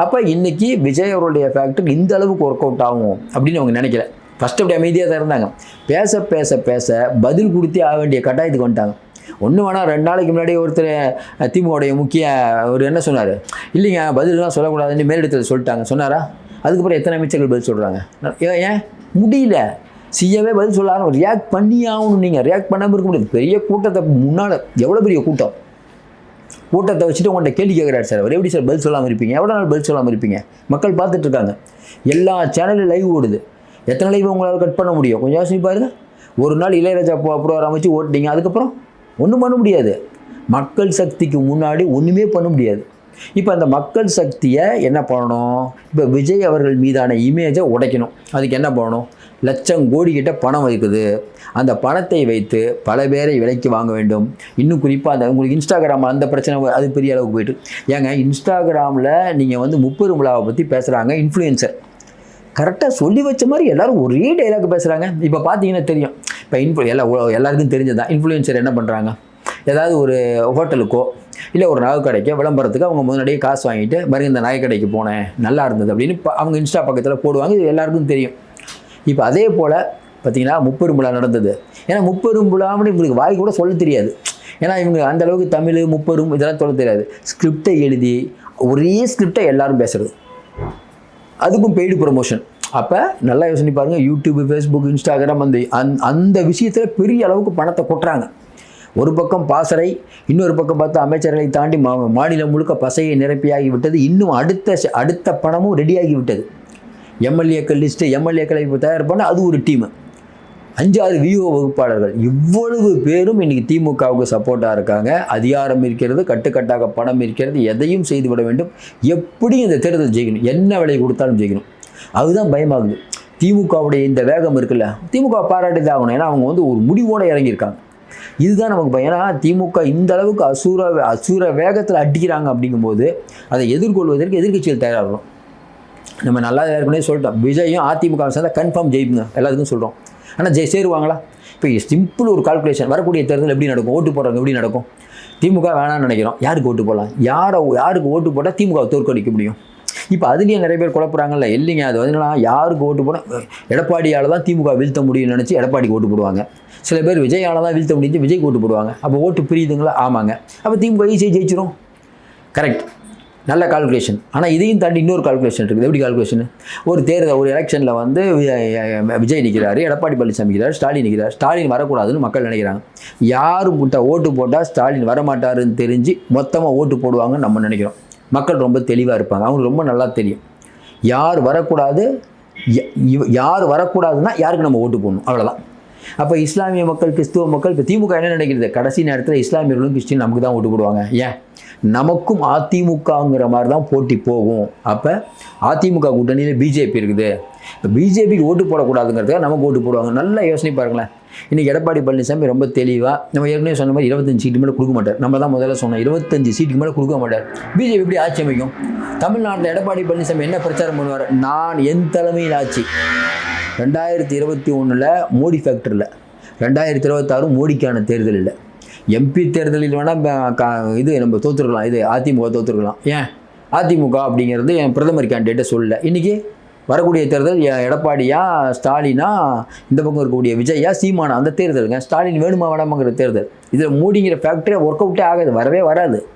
அப்போ இன்னைக்கு விஜய் அவருடைய ஃபேக்டர் இந்த அளவுக்கு ஒர்க் அவுட் ஆகும் அப்படின்னு அவங்க நினைக்கல. ஃபஸ்ட்டு அப்படி அமைதியாக தான் இருந்தாங்க. பேச பேச பேச பதில் கொடுத்தே ஆக வேண்டிய கட்டாயத்துக்கு வந்துட்டாங்க. ஒன்று வேணால் ரெண்டு நாளைக்கு முன்னாடி ஒருத்தர் திமுகவுடைய முக்கிய ஒரு என்ன சொன்னார்? இல்லைங்க பதிலெலாம் சொல்லக்கூடாதுன்னு மேலிடத்தில் சொல்லிட்டாங்க. சொன்னாரா? அதுக்கப்புறம் எத்தனை அமைச்சர்கள் பதில் சொல்கிறாங்க ஏன் ஏன்? முடியல. சிஎவே பதில் சொல்லாமல் ரியாக்ட் பண்ணி ஆகணும் நீங்கள் ரியாக்ட் பண்ணாமல் இருக்க முடியாது. பெரிய கூட்டத்தை முன்னால் எவ்வளோ பெரிய கூட்டம்? கூட்டத்தை வச்சுட்டு உங்கள்கிட்ட கேள்வி கேட்குறாரு சார். அவர் எப்படி சார் பதில் சொல்லாமல் இருப்பீங்க? எவ்வளோ நாள் பதில் சொல்லாமல் இருப்பீங்க? மக்கள் பார்த்துட்டு இருக்காங்க. எல்லா சேனலும் லைவ் ஓடுது. எத்தனை லைவ் உங்களால் கட் பண்ண முடியும்? கொஞ்சம் யோசனை பாருங்க. ஒரு நாள் இளையராஜா ப்ரோக்ராம் வச்சு ஓட்டிங்க அதுக்கப்புறம் ஒன்றும் பண்ண முடியாது. மக்கள் சக்திக்கு முன்னாடி ஒன்றுமே பண்ண முடியாது. இப்போ அந்த மக்கள் சக்தியை என்ன பண்ணணும்? இப்போ விஜய் அவர்கள் மீதான இமேஜை உடைக்கணும். அதுக்கு என்ன பண்ணணும்? லட்சம் கோடி கிட்ட பணம் இருக்குது. அந்த பணத்தை வைத்து பல பேரை விலைக்கு வாங்க வேண்டும். இன்னும் குறிப்பாக அந்த உங்களுக்கு இன்ஸ்டாகிராம் அந்த பிரச்சனை அது பெரிய அளவுக்கு போயிட்டு. ஏங்க இன்ஸ்டாகிராமில் நீங்கள் வந்து முப்பெரும் விழாவை பற்றி பேசுகிறாங்க இன்ஃப்ளூயன்சர் கரெக்டாக சொல்லி வச்ச மாதிரி எல்லாரும் ஒரே டைலாக் பேசுகிறாங்க இப்போ பார்த்தீங்கன்னா தெரியும். இப்போ இன்ஃப்ளு எல்லா எல்லாருக்கும் தெரிஞ்சதான் இன்ஃப்ளூயன்சர் என்ன பண்ணுறாங்க ஏதாவது ஒரு ஹோட்டலுக்கோ இல்லை ஒரு நகை கடைக்கோ விளம்பரத்துக்கு அவங்க முன்னாடியே காசு வாங்கிட்டு மறு இந்த நகை கடைக்கு போனேன் நல்லா இருந்தது அப்படின்னு அவங்க இன்ஸ்டா பக்கத்தில் போடுவாங்க. இது எல்லாருக்கும் தெரியும். இப்போ அதே போல் பார்த்தீங்கன்னா முப்பெரும் விழா நடந்தது. ஏன்னா முப்பெரும் விழான்னு இவங்களுக்கு வாய் கூட சொல்ல தெரியாது. ஏன்னா இவங்க அந்தளவுக்கு தமிழ் முப்பெரும் இதெல்லாம் சொல்ல தெரியாது. ஸ்கிரிப்டை எழுதி ஒரே ஸ்கிரிப்டை எல்லாரும் பேசுறது. அதுக்கும் பெய்டு ப்ரொமோஷன் அப்போ நல்லா யோசனை பாருங்கள் யூடியூப் ஃபேஸ்புக் இன்ஸ்டாகிராம் அந்த அந்த அந்த விஷயத்தில் பெரிய அளவுக்கு பணத்தை கொட்டுறாங்க. ஒரு பக்கம் பாசறை இன்னொரு பக்கம் பார்த்தா அமைச்சர்களை தாண்டி மா மாநிலம் முழுக்க பசையை நிரப்பியாகி விட்டது இன்னும் அடுத்த அடுத்த பணமும் ரெடியாகி விட்டது எம்எல்ஏக்கள் லிஸ்ட்டு எம்எல்ஏக்களை இப்போ தயார் பண்ண அது ஒரு டீமு அஞ்சாறு வியூக வகுப்பாளர்கள். இவ்வளவு பேரும் இன்றைக்கி திமுகவுக்கு சப்போர்ட்டாக இருக்காங்க. அதிகாரம் இருக்கிறது கட்டுக்கட்டாக பணம் இருக்கிறது எதையும் செய்து விட வேண்டும். எப்படி இந்த தேர்தல் ஜெயிக்கணும். என்ன விலை கொடுத்தாலும் ஜெயிக்கணும். அதுதான் பயமாகுது. திமுகவுடைய இந்த வேகம் இருக்குல்ல திமுக பாராட்டி தான் ஆகணும். ஏன்னா அவங்க வந்து ஒரு முடிவோடு இறங்கியிருக்காங்க. இதுதான் நமக்கு பயம். ஏன்னா திமுக இந்த அளவுக்கு அசூர அசூர வேகத்தில் அடிக்கிறாங்க அப்படிங்கும்போது அதை எதிர்கொள்வதற்கு எதிர்கட்சிகள் தயாராகிறோம் நம்ம நல்லா ஏற்கனவே சொல்லிட்டோம். விஜயும் அதிமுக சேர்ந்தால் கன்ஃபார்ம் ஜெயிப்புங்க. எல்லாத்துக்கும் சொல்கிறோம் ஆனால் ஜெய் சேருவாங்களா? இப்போ சிம்பிள் ஒரு கால்குலேஷன் வரக்கூடிய தேர்தல் எப்படி நடக்கும்? ஓட்டு போடுறவங்க எப்படி நடக்கும்? திமுக வேணாம்னு நினைக்கிறோம். யாருக்கு ஓட்டு போடலாம்? யாரை யாருக்கு ஓட்டு போட்டால் திமுக தோற்கடிக்க முடியும்? இப்போ அதுலேயே நிறைய பேர் குழப்புறாங்கல்ல. இல்லைங்க அது வந்து யாருக்கு ஓட்டு போட எடப்பாடியால் தான் திமுக வீழ்த்த முடியும்னு நினச்சி எடப்பாடிக்கு ஓட்டு போடுவாங்க. சில பேர் விஜயால் தான் வீழ்த்த முடிஞ்சு விஜய்க்கு ஓட்டு போடுவாங்க. அப்போ ஓட்டு பிரியுதுங்களா? ஆமாங்க. அப்போ திமுக ஈஸியாக ஜெயிச்சிரும். கரெக்ட் நல்ல கால்குலேஷன் ஆனால் இதையும் தாண்டி இன்னொரு கால்குலேஷன் இருக்குது. எப்படி கால்குலேஷன் ஒரு தேர்தல் ஒரு எலெக்ஷனில் வந்து விஜய் நிற்கிறாரு எடப்பாடி பழனிசாமி நிற்கிறார் ஸ்டாலின் நிற்கிறார் ஸ்டாலின் வரக்கூடாதுன்னு மக்கள் நினைக்கிறாங்க. யார் கிட்ட ஓட்டு போட்டால் ஸ்டாலின் வரமாட்டாருன்னு தெரிஞ்சு மொத்தமாக ஓட்டு போடுவாங்கன்னு நம்ம நினைக்கிறோம். மக்கள் ரொம்ப தெளிவாக இருப்பாங்க. அவங்களுக்கு ரொம்ப நல்லா தெரியும். யார் வரக்கூடாது யார் வரக்கூடாதுன்னா யாருக்கு நம்ம ஓட்டு போடணும்? அவ்வளோதான் அப்போ இஸ்லாமிய மக்கள் கிறிஸ்துவ மக்கள் இப்போ திமுக என்ன நினைக்கிறது? கடைசி நேரத்தில் இஸ்லாமியர்களும் கிறிஸ்டின் நமக்கு தான் ஓட்டு போடுவாங்க. ஏன்? நமக்கும் அதிமுகங்கிற மாதிரி தான் போட்டி போகும். அப்போ அதிமுக கூட்டணியில் பிஜேபி இருக்குது. இப்போ பிஜேபிக்கு ஓட்டு போடக்கூடாதுங்கிறதுக்காக நமக்கு ஓட்டு போடுவாங்க. நல்லா யோசனை பாருங்களேன். இன்றைக்கி எடப்பாடி பழனிசாமி ரொம்ப தெளிவாக நம்ம ஏற்கனவே சொன்ன மாதிரி இருபத்தஞ்சு சீட்டு மேலே கொடுக்க மாட்டார். நம்ம தான் முதல்ல சொன்னோம் இருபத்தஞ்சு சீட்டுக்கு மேலே கொடுக்க மாட்டார். பிஜேபி எப்படி ஆட்சி அமைக்கும்? தமிழ்நாட்டில் எடப்பாடி பழனிசாமி என்ன பிரச்சாரம் பண்ணுவார்? நான் என் தலைமையில் ஆட்சி. ரெண்டாயிரத்தி இருபத்தி ஒன்றில் மோடி ஃபேக்டரியில் ரெண்டாயிரத்தி இருபத்தாறு மோடிக்கான தேர்தல் இல்லை எம்பி தேர்தலில் வேணால் இது நம்ம தோற்றுருக்கலாம் இது அதிமுக தோற்றுருக்கலாம் ஏன்? அதிமுக அப்படிங்கிறது என் பிரதமர் கேண்டிடேட்டை சொல்லல. இன்றைக்கி வரக்கூடிய தேர்தல் எடப்பாடியா ஸ்டாலினா இந்த பக்கம் இருக்கக்கூடிய விஜயா சீமானா அந்த தேர்தலுங்க. ஸ்டாலின் வேணுமா வேணாமாங்கிற தேர்தல். இதில் மோடிங்கிற ஃபேக்டரி ஒர்க் அவுட்டே ஆகாது வரவே வராது.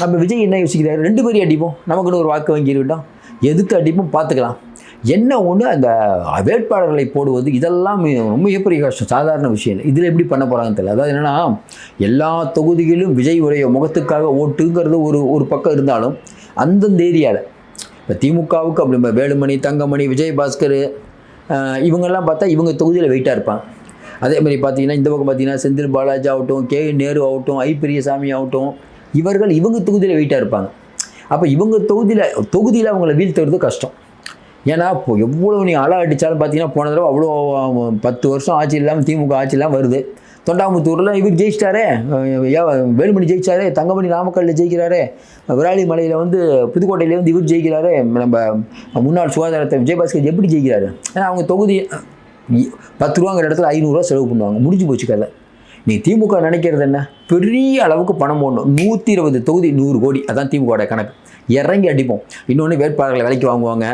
நம்ம விஜய் என்ன யோசிக்கிறாரு? ரெண்டு பேரும் அடிப்போம். நமக்குன்னு ஒரு வாக்கு வங்கி இருக்கட்டும் எதுக்கு அடிப்போம்? பார்த்துக்கலாம். என்ன ஒன்று அந்த வேட்பாளர்களை போடுவது இதெல்லாம் ரொம்ப மிகப்பெரிய கஷ்டம் சாதாரண விஷயம் இல்லை. இதில் எப்படி பண்ண போகிறாங்கன்னு தெரியல. அதாவது என்னென்னா எல்லா தொகுதியிலும் விஜய் உடைய முகத்துக்காக ஓட்டுங்கிறது ஒரு ஒரு பக்கம் இருந்தாலும் அந்தந்த ஏரியாவில் இப்போ திமுகவுக்கு அப்படி நம்ம வேலுமணி தங்கமணி விஜயபாஸ்கர் இவங்கெல்லாம் பார்த்தா இவங்க தொகுதியில் வெயிட்டாக இருப்பாங்க. அதே மாதிரி பார்த்தீங்கன்னா இந்த பக்கம் பார்த்தீங்கன்னா செந்தில் பாலாஜி ஆகட்டும் கே நேரு ஆகட்டும் ஐ பெரியசாமி ஆகட்டும் இவர்கள் இவங்க தொகுதியில் வெயிட்டாக இருப்பாங்க. அப்போ இவங்க தொகுதியில் தொகுதியில் அவங்கள வீழ்த்துறது கஷ்டம். ஏன்னா இப்போ எவ்வளோ நீ அலை அடித்தாலும் பார்த்தீங்கன்னா போன தடவை அவ்வளோ பத்து வருஷம் ஆட்சி இல்லாமல் திமுக ஆட்சி இல்லாமல் வருது. தொண்டாமுத்தூரில் இவர் ஜெயிச்சிட்டாரே. வேலுமணி ஜெயிச்சாரே தங்கமணி நாமக்கல்லில் ஜெயிக்கிறாரே. விராலிமலையில் வந்து புதுக்கோட்டையிலேருந்து இவர் ஜெயிக்கிறாரு. நம்ம முன்னாள் சுகாதாரத்தை விஜயபாஸ்கர் எப்படி ஜெயிக்கிறாரு? ஏன்னா அவங்க தொகுதி பத்து ரூபாங்கிற இடத்துல ஐநூறுரூவா செலவு பண்ணுவாங்க. முடிஞ்சு போச்சு கதை. நீ திமுக நினைக்கிறது என்ன? பெரிய அளவுக்கு பணம் போடணும். நூற்றி இருபது தொகுதி நூறு கோடி. அதான் திமுகவோட கணக்கு. இறங்கி அடிப்போம். இன்னொன்று வேட்பாளர்களை விலைக்கு வாங்குவாங்க.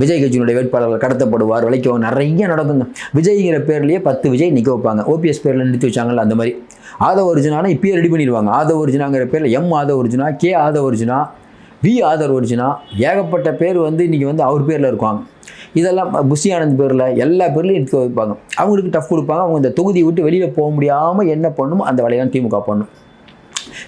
விஜய் கட்சியினுடைய வேட்பாளர்கள் கடத்தப்படுவார் விலைக்கு நிறைய நடக்குங்க. விஜய்ங்கிற பேர்லேயே பத்து விஜய் நிற்க வைப்பாங்க. ஓபிஎஸ் பேரில் நிறுத்தி வச்சாங்கல்ல அந்த மாதிரி. ஆதவ ஒரிஜினானா இப்பயே ரெடி பண்ணிடுவாங்க. ஆதவ ஒரிஜினாங்கிற பேரில் M Aadhav original K Aadhav original V author original ஏகப்பட்ட பேர் வந்து இன்றைக்கி வந்து அவர் பேரில் இருக்காங்க. இதெல்லாம் புஷி ஆனந்த் பேரில் எல்லா பேர்லையும் எடுத்து வைப்பாங்க. அவங்களுக்கு டஃப் கொடுப்பாங்க. அவங்க இந்த தொகுதியை விட்டு வெளியில் போக முடியாமல் என்ன பண்ணுமோ அந்த வேலையெல்லாம் திமுக பண்ணும்.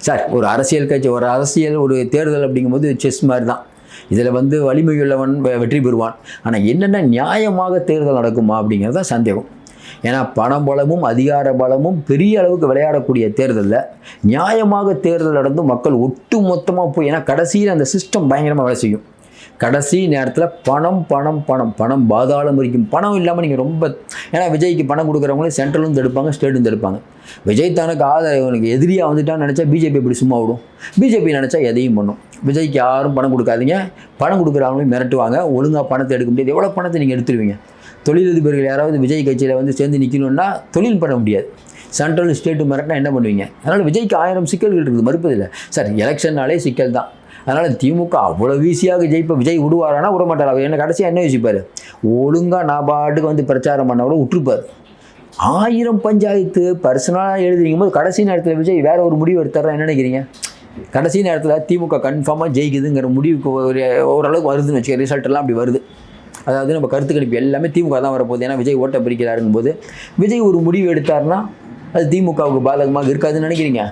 சார் ஒரு அரசியல் கட்சி ஒரு அரசியல் ஒரு தேர்தல் அப்படிங்கும்போது செஸ் மாதிரி தான். இதில் வந்து வலிமையுள்ளவன் வெ- வெற்றி பெறுவான். ஆனால் என்னென்ன நியாயமாக தேர்தல் நடக்குமா அப்படிங்கிறது தான் சந்தேகம். ஏன்னா பணம் பலமும் அதிகார பலமும் பெரிய அளவுக்கு விளையாடக்கூடிய தேர்தலில் நியாயமாக தேர்தல் நடந்து மக்கள் ஒட்டு மொத்தமாக போய் ஏன்னா கடைசியில் அந்த சிஸ்டம் பயங்கரமாக வேலை செய்யும். கடைசி நேரத்தில் பணம் பணம் பணம் பணம் பாதாளம் இருக்கும் பணம் இல்லாமல் நீங்கள் ரொம்ப ஏன்னா விஜய்க்கு பணம் கொடுக்குறவங்களும் சென்ட்ரலும் தடுப்பாங்க ஸ்டேட்டும் தடுப்பாங்க. விஜய் தனக்கு ஆதரவு எதிரியாக வந்துட்டான்னு நினச்சா பிஜேபி இப்படி சும்மா விடும். பிஜேபி நினச்சா எதையும் பண்ணும். விஜய்க்கு யாரும் பணம் கொடுக்காதீங்க. பணம் கொடுக்குறவங்களையும் மிரட்டுவாங்க. ஒழுங்காக பணத்தை எடுக்க முடியாது. எவ்வளோ பணத்தை நீங்கள் எடுத்துருவீங்க? தொழிலதிபர்கள் யாராவது விஜய் கட்சியில் வந்து சேர்ந்து நிற்கணும்னா தொழில் பண்ண முடியாது. சென்ட்ரல் ஸ்டேட்டு மிரட்டினா என்ன பண்ணுவீங்க? அதனால் விஜய்க்கு ஆயிரம் சிக்கல்கள் இருக்குது. மறுப்பதில்லை. சார் எலெக்ஷன்னாலே சிக்கல் தான். அதனால் திமுக அவ்வளோ ஈஸியாக ஜெயிப்ப விஜய் விடுவாரானா விட மாட்டார் அவர் என்ன கடைசியாக என்ன யோசிப்பார்? ஒழுங்காக நான் பாட்டுக்கு வந்து பிரச்சாரம் பண்ண கூட விட்டுருப்பார். ஆயிரம் பஞ்சாயத்து பர்சனலாக எழுதுறீங்க போது கடைசி நேரத்தில் விஜய் வேற ஒரு முடிவு எடுத்தாரா? என்ன நினைக்கிறீங்க? கடைசி நேரத்தில் திமுக கன்ஃபார்மாக ஜெயிக்குதுங்கிற முடிவுக்கு ஒரு ஓரளவுக்கு வருதுன்னு வச்சுக்க ரிசல்ட் எல்லாம் அப்படி வருது. அதாவது நம்ம கருத்து கணிப்பு எல்லாமே திமுக தான் வரப்போகுது. ஏன்னா விஜய் ஓட்ட பிரிக்கிறாருங்கும் போது விஜய் ஒரு முடிவு எடுத்தார்னா அது திமுகவுக்கு பாதகமாக இருக்காதுன்னு நினைக்கிறீங்க?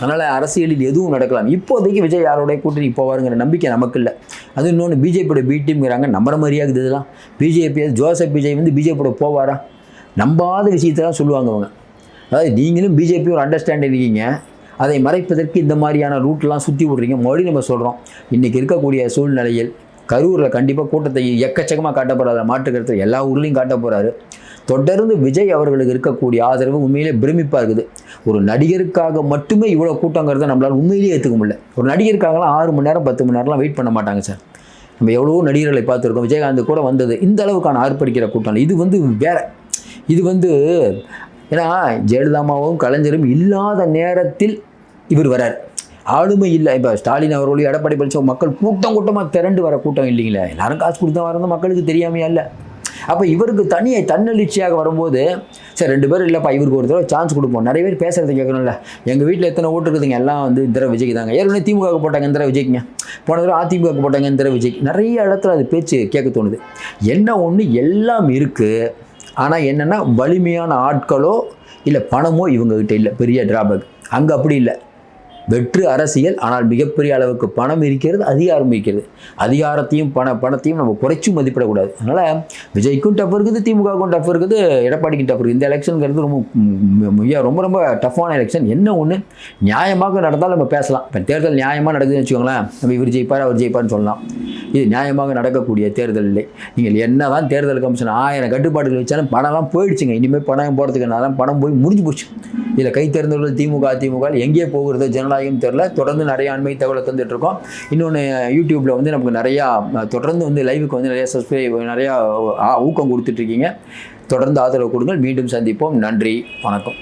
அதனால் அரசியலில் எதுவும் நடக்கலாம். இப்போதைக்கு விஜய் யாரோடைய கூட்டணி போவாருங்கிற நம்பிக்கை நமக்கு இல்லை. அது இன்னொன்று பிஜேபியோட பி டீம்ங்கிறாங்க நம்புற மாதிரியாக இருக்குது இதெல்லாம்? பிஜேபி ஜோசப் விஜய் வந்து பிஜேபியோட போவாரா? நம்பாத விஷயத்தெல்லாம் சொல்லுவாங்க அவங்க அதாவது நீங்களும் பிஜேபி ஒரு அண்டர்ஸ்டாண்டிங் இருக்கீங்க. அதை மறைப்பதற்கு இந்த மாதிரியான ரூட்லாம் சுற்றி விட்றீங்க. மறுபடியும் நம்ம சொல்கிறோம் இன்றைக்கி இருக்கக்கூடிய சூழ்நிலையில் கரூரில் கண்டிப்பாக கூட்டத்தை எக்கச்சக்கமாக காட்ட போகிறாரு மாற்றுக்கருத்து எல்லா ஊர்லேயும் காட்ட போகிறாரு தொடர்ந்து விஜய் அவர்களுக்கு இருக்கக்கூடிய ஆதரவு உண்மையிலே பிரமிப்பாக இருக்குது. ஒரு நடிகருக்காக மட்டுமே இவ்வளோ கூட்டங்கிறத நம்மளால் உண்மையிலேயே ஏற்றுக்க முடியல. ஒரு நடிகருக்காகலாம் ஆறு மணி நேரம் பத்து மணி நேரம்லாம் வெயிட் பண்ண மாட்டாங்க சார். நம்ம எவ்வளவோ நடிகர்களை பார்த்துருக்கோம். விஜயகாந்த் கூட வந்தது இந்த அளவுக்கான ஆர்ப்பரிக்கிற கூட்டம் இது வந்து வேற. இது வந்து ஏன்னா ஜெயலலிதாமாவும் கலைஞரும் இல்லாத நேரத்தில் இவர் வரார். ஆளுமை இல்லை. இப்போ ஸ்டாலின் அவர்களும் எடப்பாடி பழனிசாமி மக்கள் கூட்டம் கூட்டமாக திரண்டு வர கூட்டம் இல்லைங்களே? எல்லாரும் காசு கொடுத்தா வரணும் மக்களுக்கு தெரியாமையா இல்லை? அப்போ இவருக்கு தனியை தன்னெழுச்சியாக வரும்போது சரி ரெண்டு பேரும் இல்லைப்பா இவருக்கு ஒரு தடவை சான்ஸ் கொடுப்போம். நிறைய பேர் பேசுறது கேட்கணும்ல. எங்கள் வீட்டில் எத்தனை ஓட்டு இருக்குதுங்க? எல்லாம் வந்து இந்த தடவை விஜய்க்கு தாங்க. ஏற்கனவே திமுக போட்டாங்க இந்த தடவை விஜய்க்குங்க. போன தடவை அதிமுக போட்டாங்க இந்த தடவை விஜய்க்கு. நிறைய இடத்துல அது பேச்சு கேட்க தோணுது. என்ன ஒன்று எல்லாம் இருக்குது ஆனால் என்னென்னா வலிமையான ஆட்களோ இல்லை பணமோ இவங்ககிட்ட இல்லை. பெரிய டிராபேக் அங்கே அப்படி இல்லை. வெற்று அரசியல் ஆனால் மிகப்பெரிய அளவுக்கு பணம் இருக்கிறது அதிகாரம் இருக்கிறது. அதிகாரத்தையும் பண பணத்தையும் நம்ம குறைச்சி மதிப்பிடக்கூடாது. அதனால் விஜய்க்கும் டஃப் இருக்குது திமுகவுக்கும் டஃப் இருக்குது எடப்பாடிக்கும் டஃப் இருக்குது. இந்த எலெக்ஷனுங்கிறது ரொம்ப ரொம்ப ரொம்ப டஃப்பான எலெக்ஷன் என்ன ஒன்று நியாயமாக நடந்தால் நம்ம பேசலாம். இப்போ தேர்தல் நியாயமாக நடக்குதுன்னு வச்சுக்கோங்களேன். நம்ம இவர் ஜெயிப்பார் அவர் ஜெயிப்பார்னு சொல்லலாம். இது நியாயமாக நடக்கக்கூடிய தேர்தல் இல்லை. நீங்கள் என்ன தான் தேர்தல் கமிஷன் ஆயிரம் கட்டுப்பாடுகள் வச்சாலும் பணம்லாம் போயிடுச்சுங்க. இனிமேல் பணம் போகிறதுக்கு நான் பணம் போய் முடிஞ்சு போச்சு. இதில் கை தேர்ந்தவர்கள் திமுக அதிமுக எங்கே போகிறது ஜனநாயகம் தெரில. தொடர்ந்து நிறைய அண்மை தகவலை தந்துட்டு இருக்கோம். இன்னொன்று யூடியூப்பில் வந்து நமக்கு நிறையா தொடர்ந்து வந்து லைவுக்கு வந்து நிறையா சப்ஸ்கிரைப் நிறையா ஊக்கம் கொடுத்துட்ருக்கீங்க தொடர்ந்து ஆதரவு கொடுங்கள். மீண்டும் சந்திப்போம். நன்றி. வணக்கம்.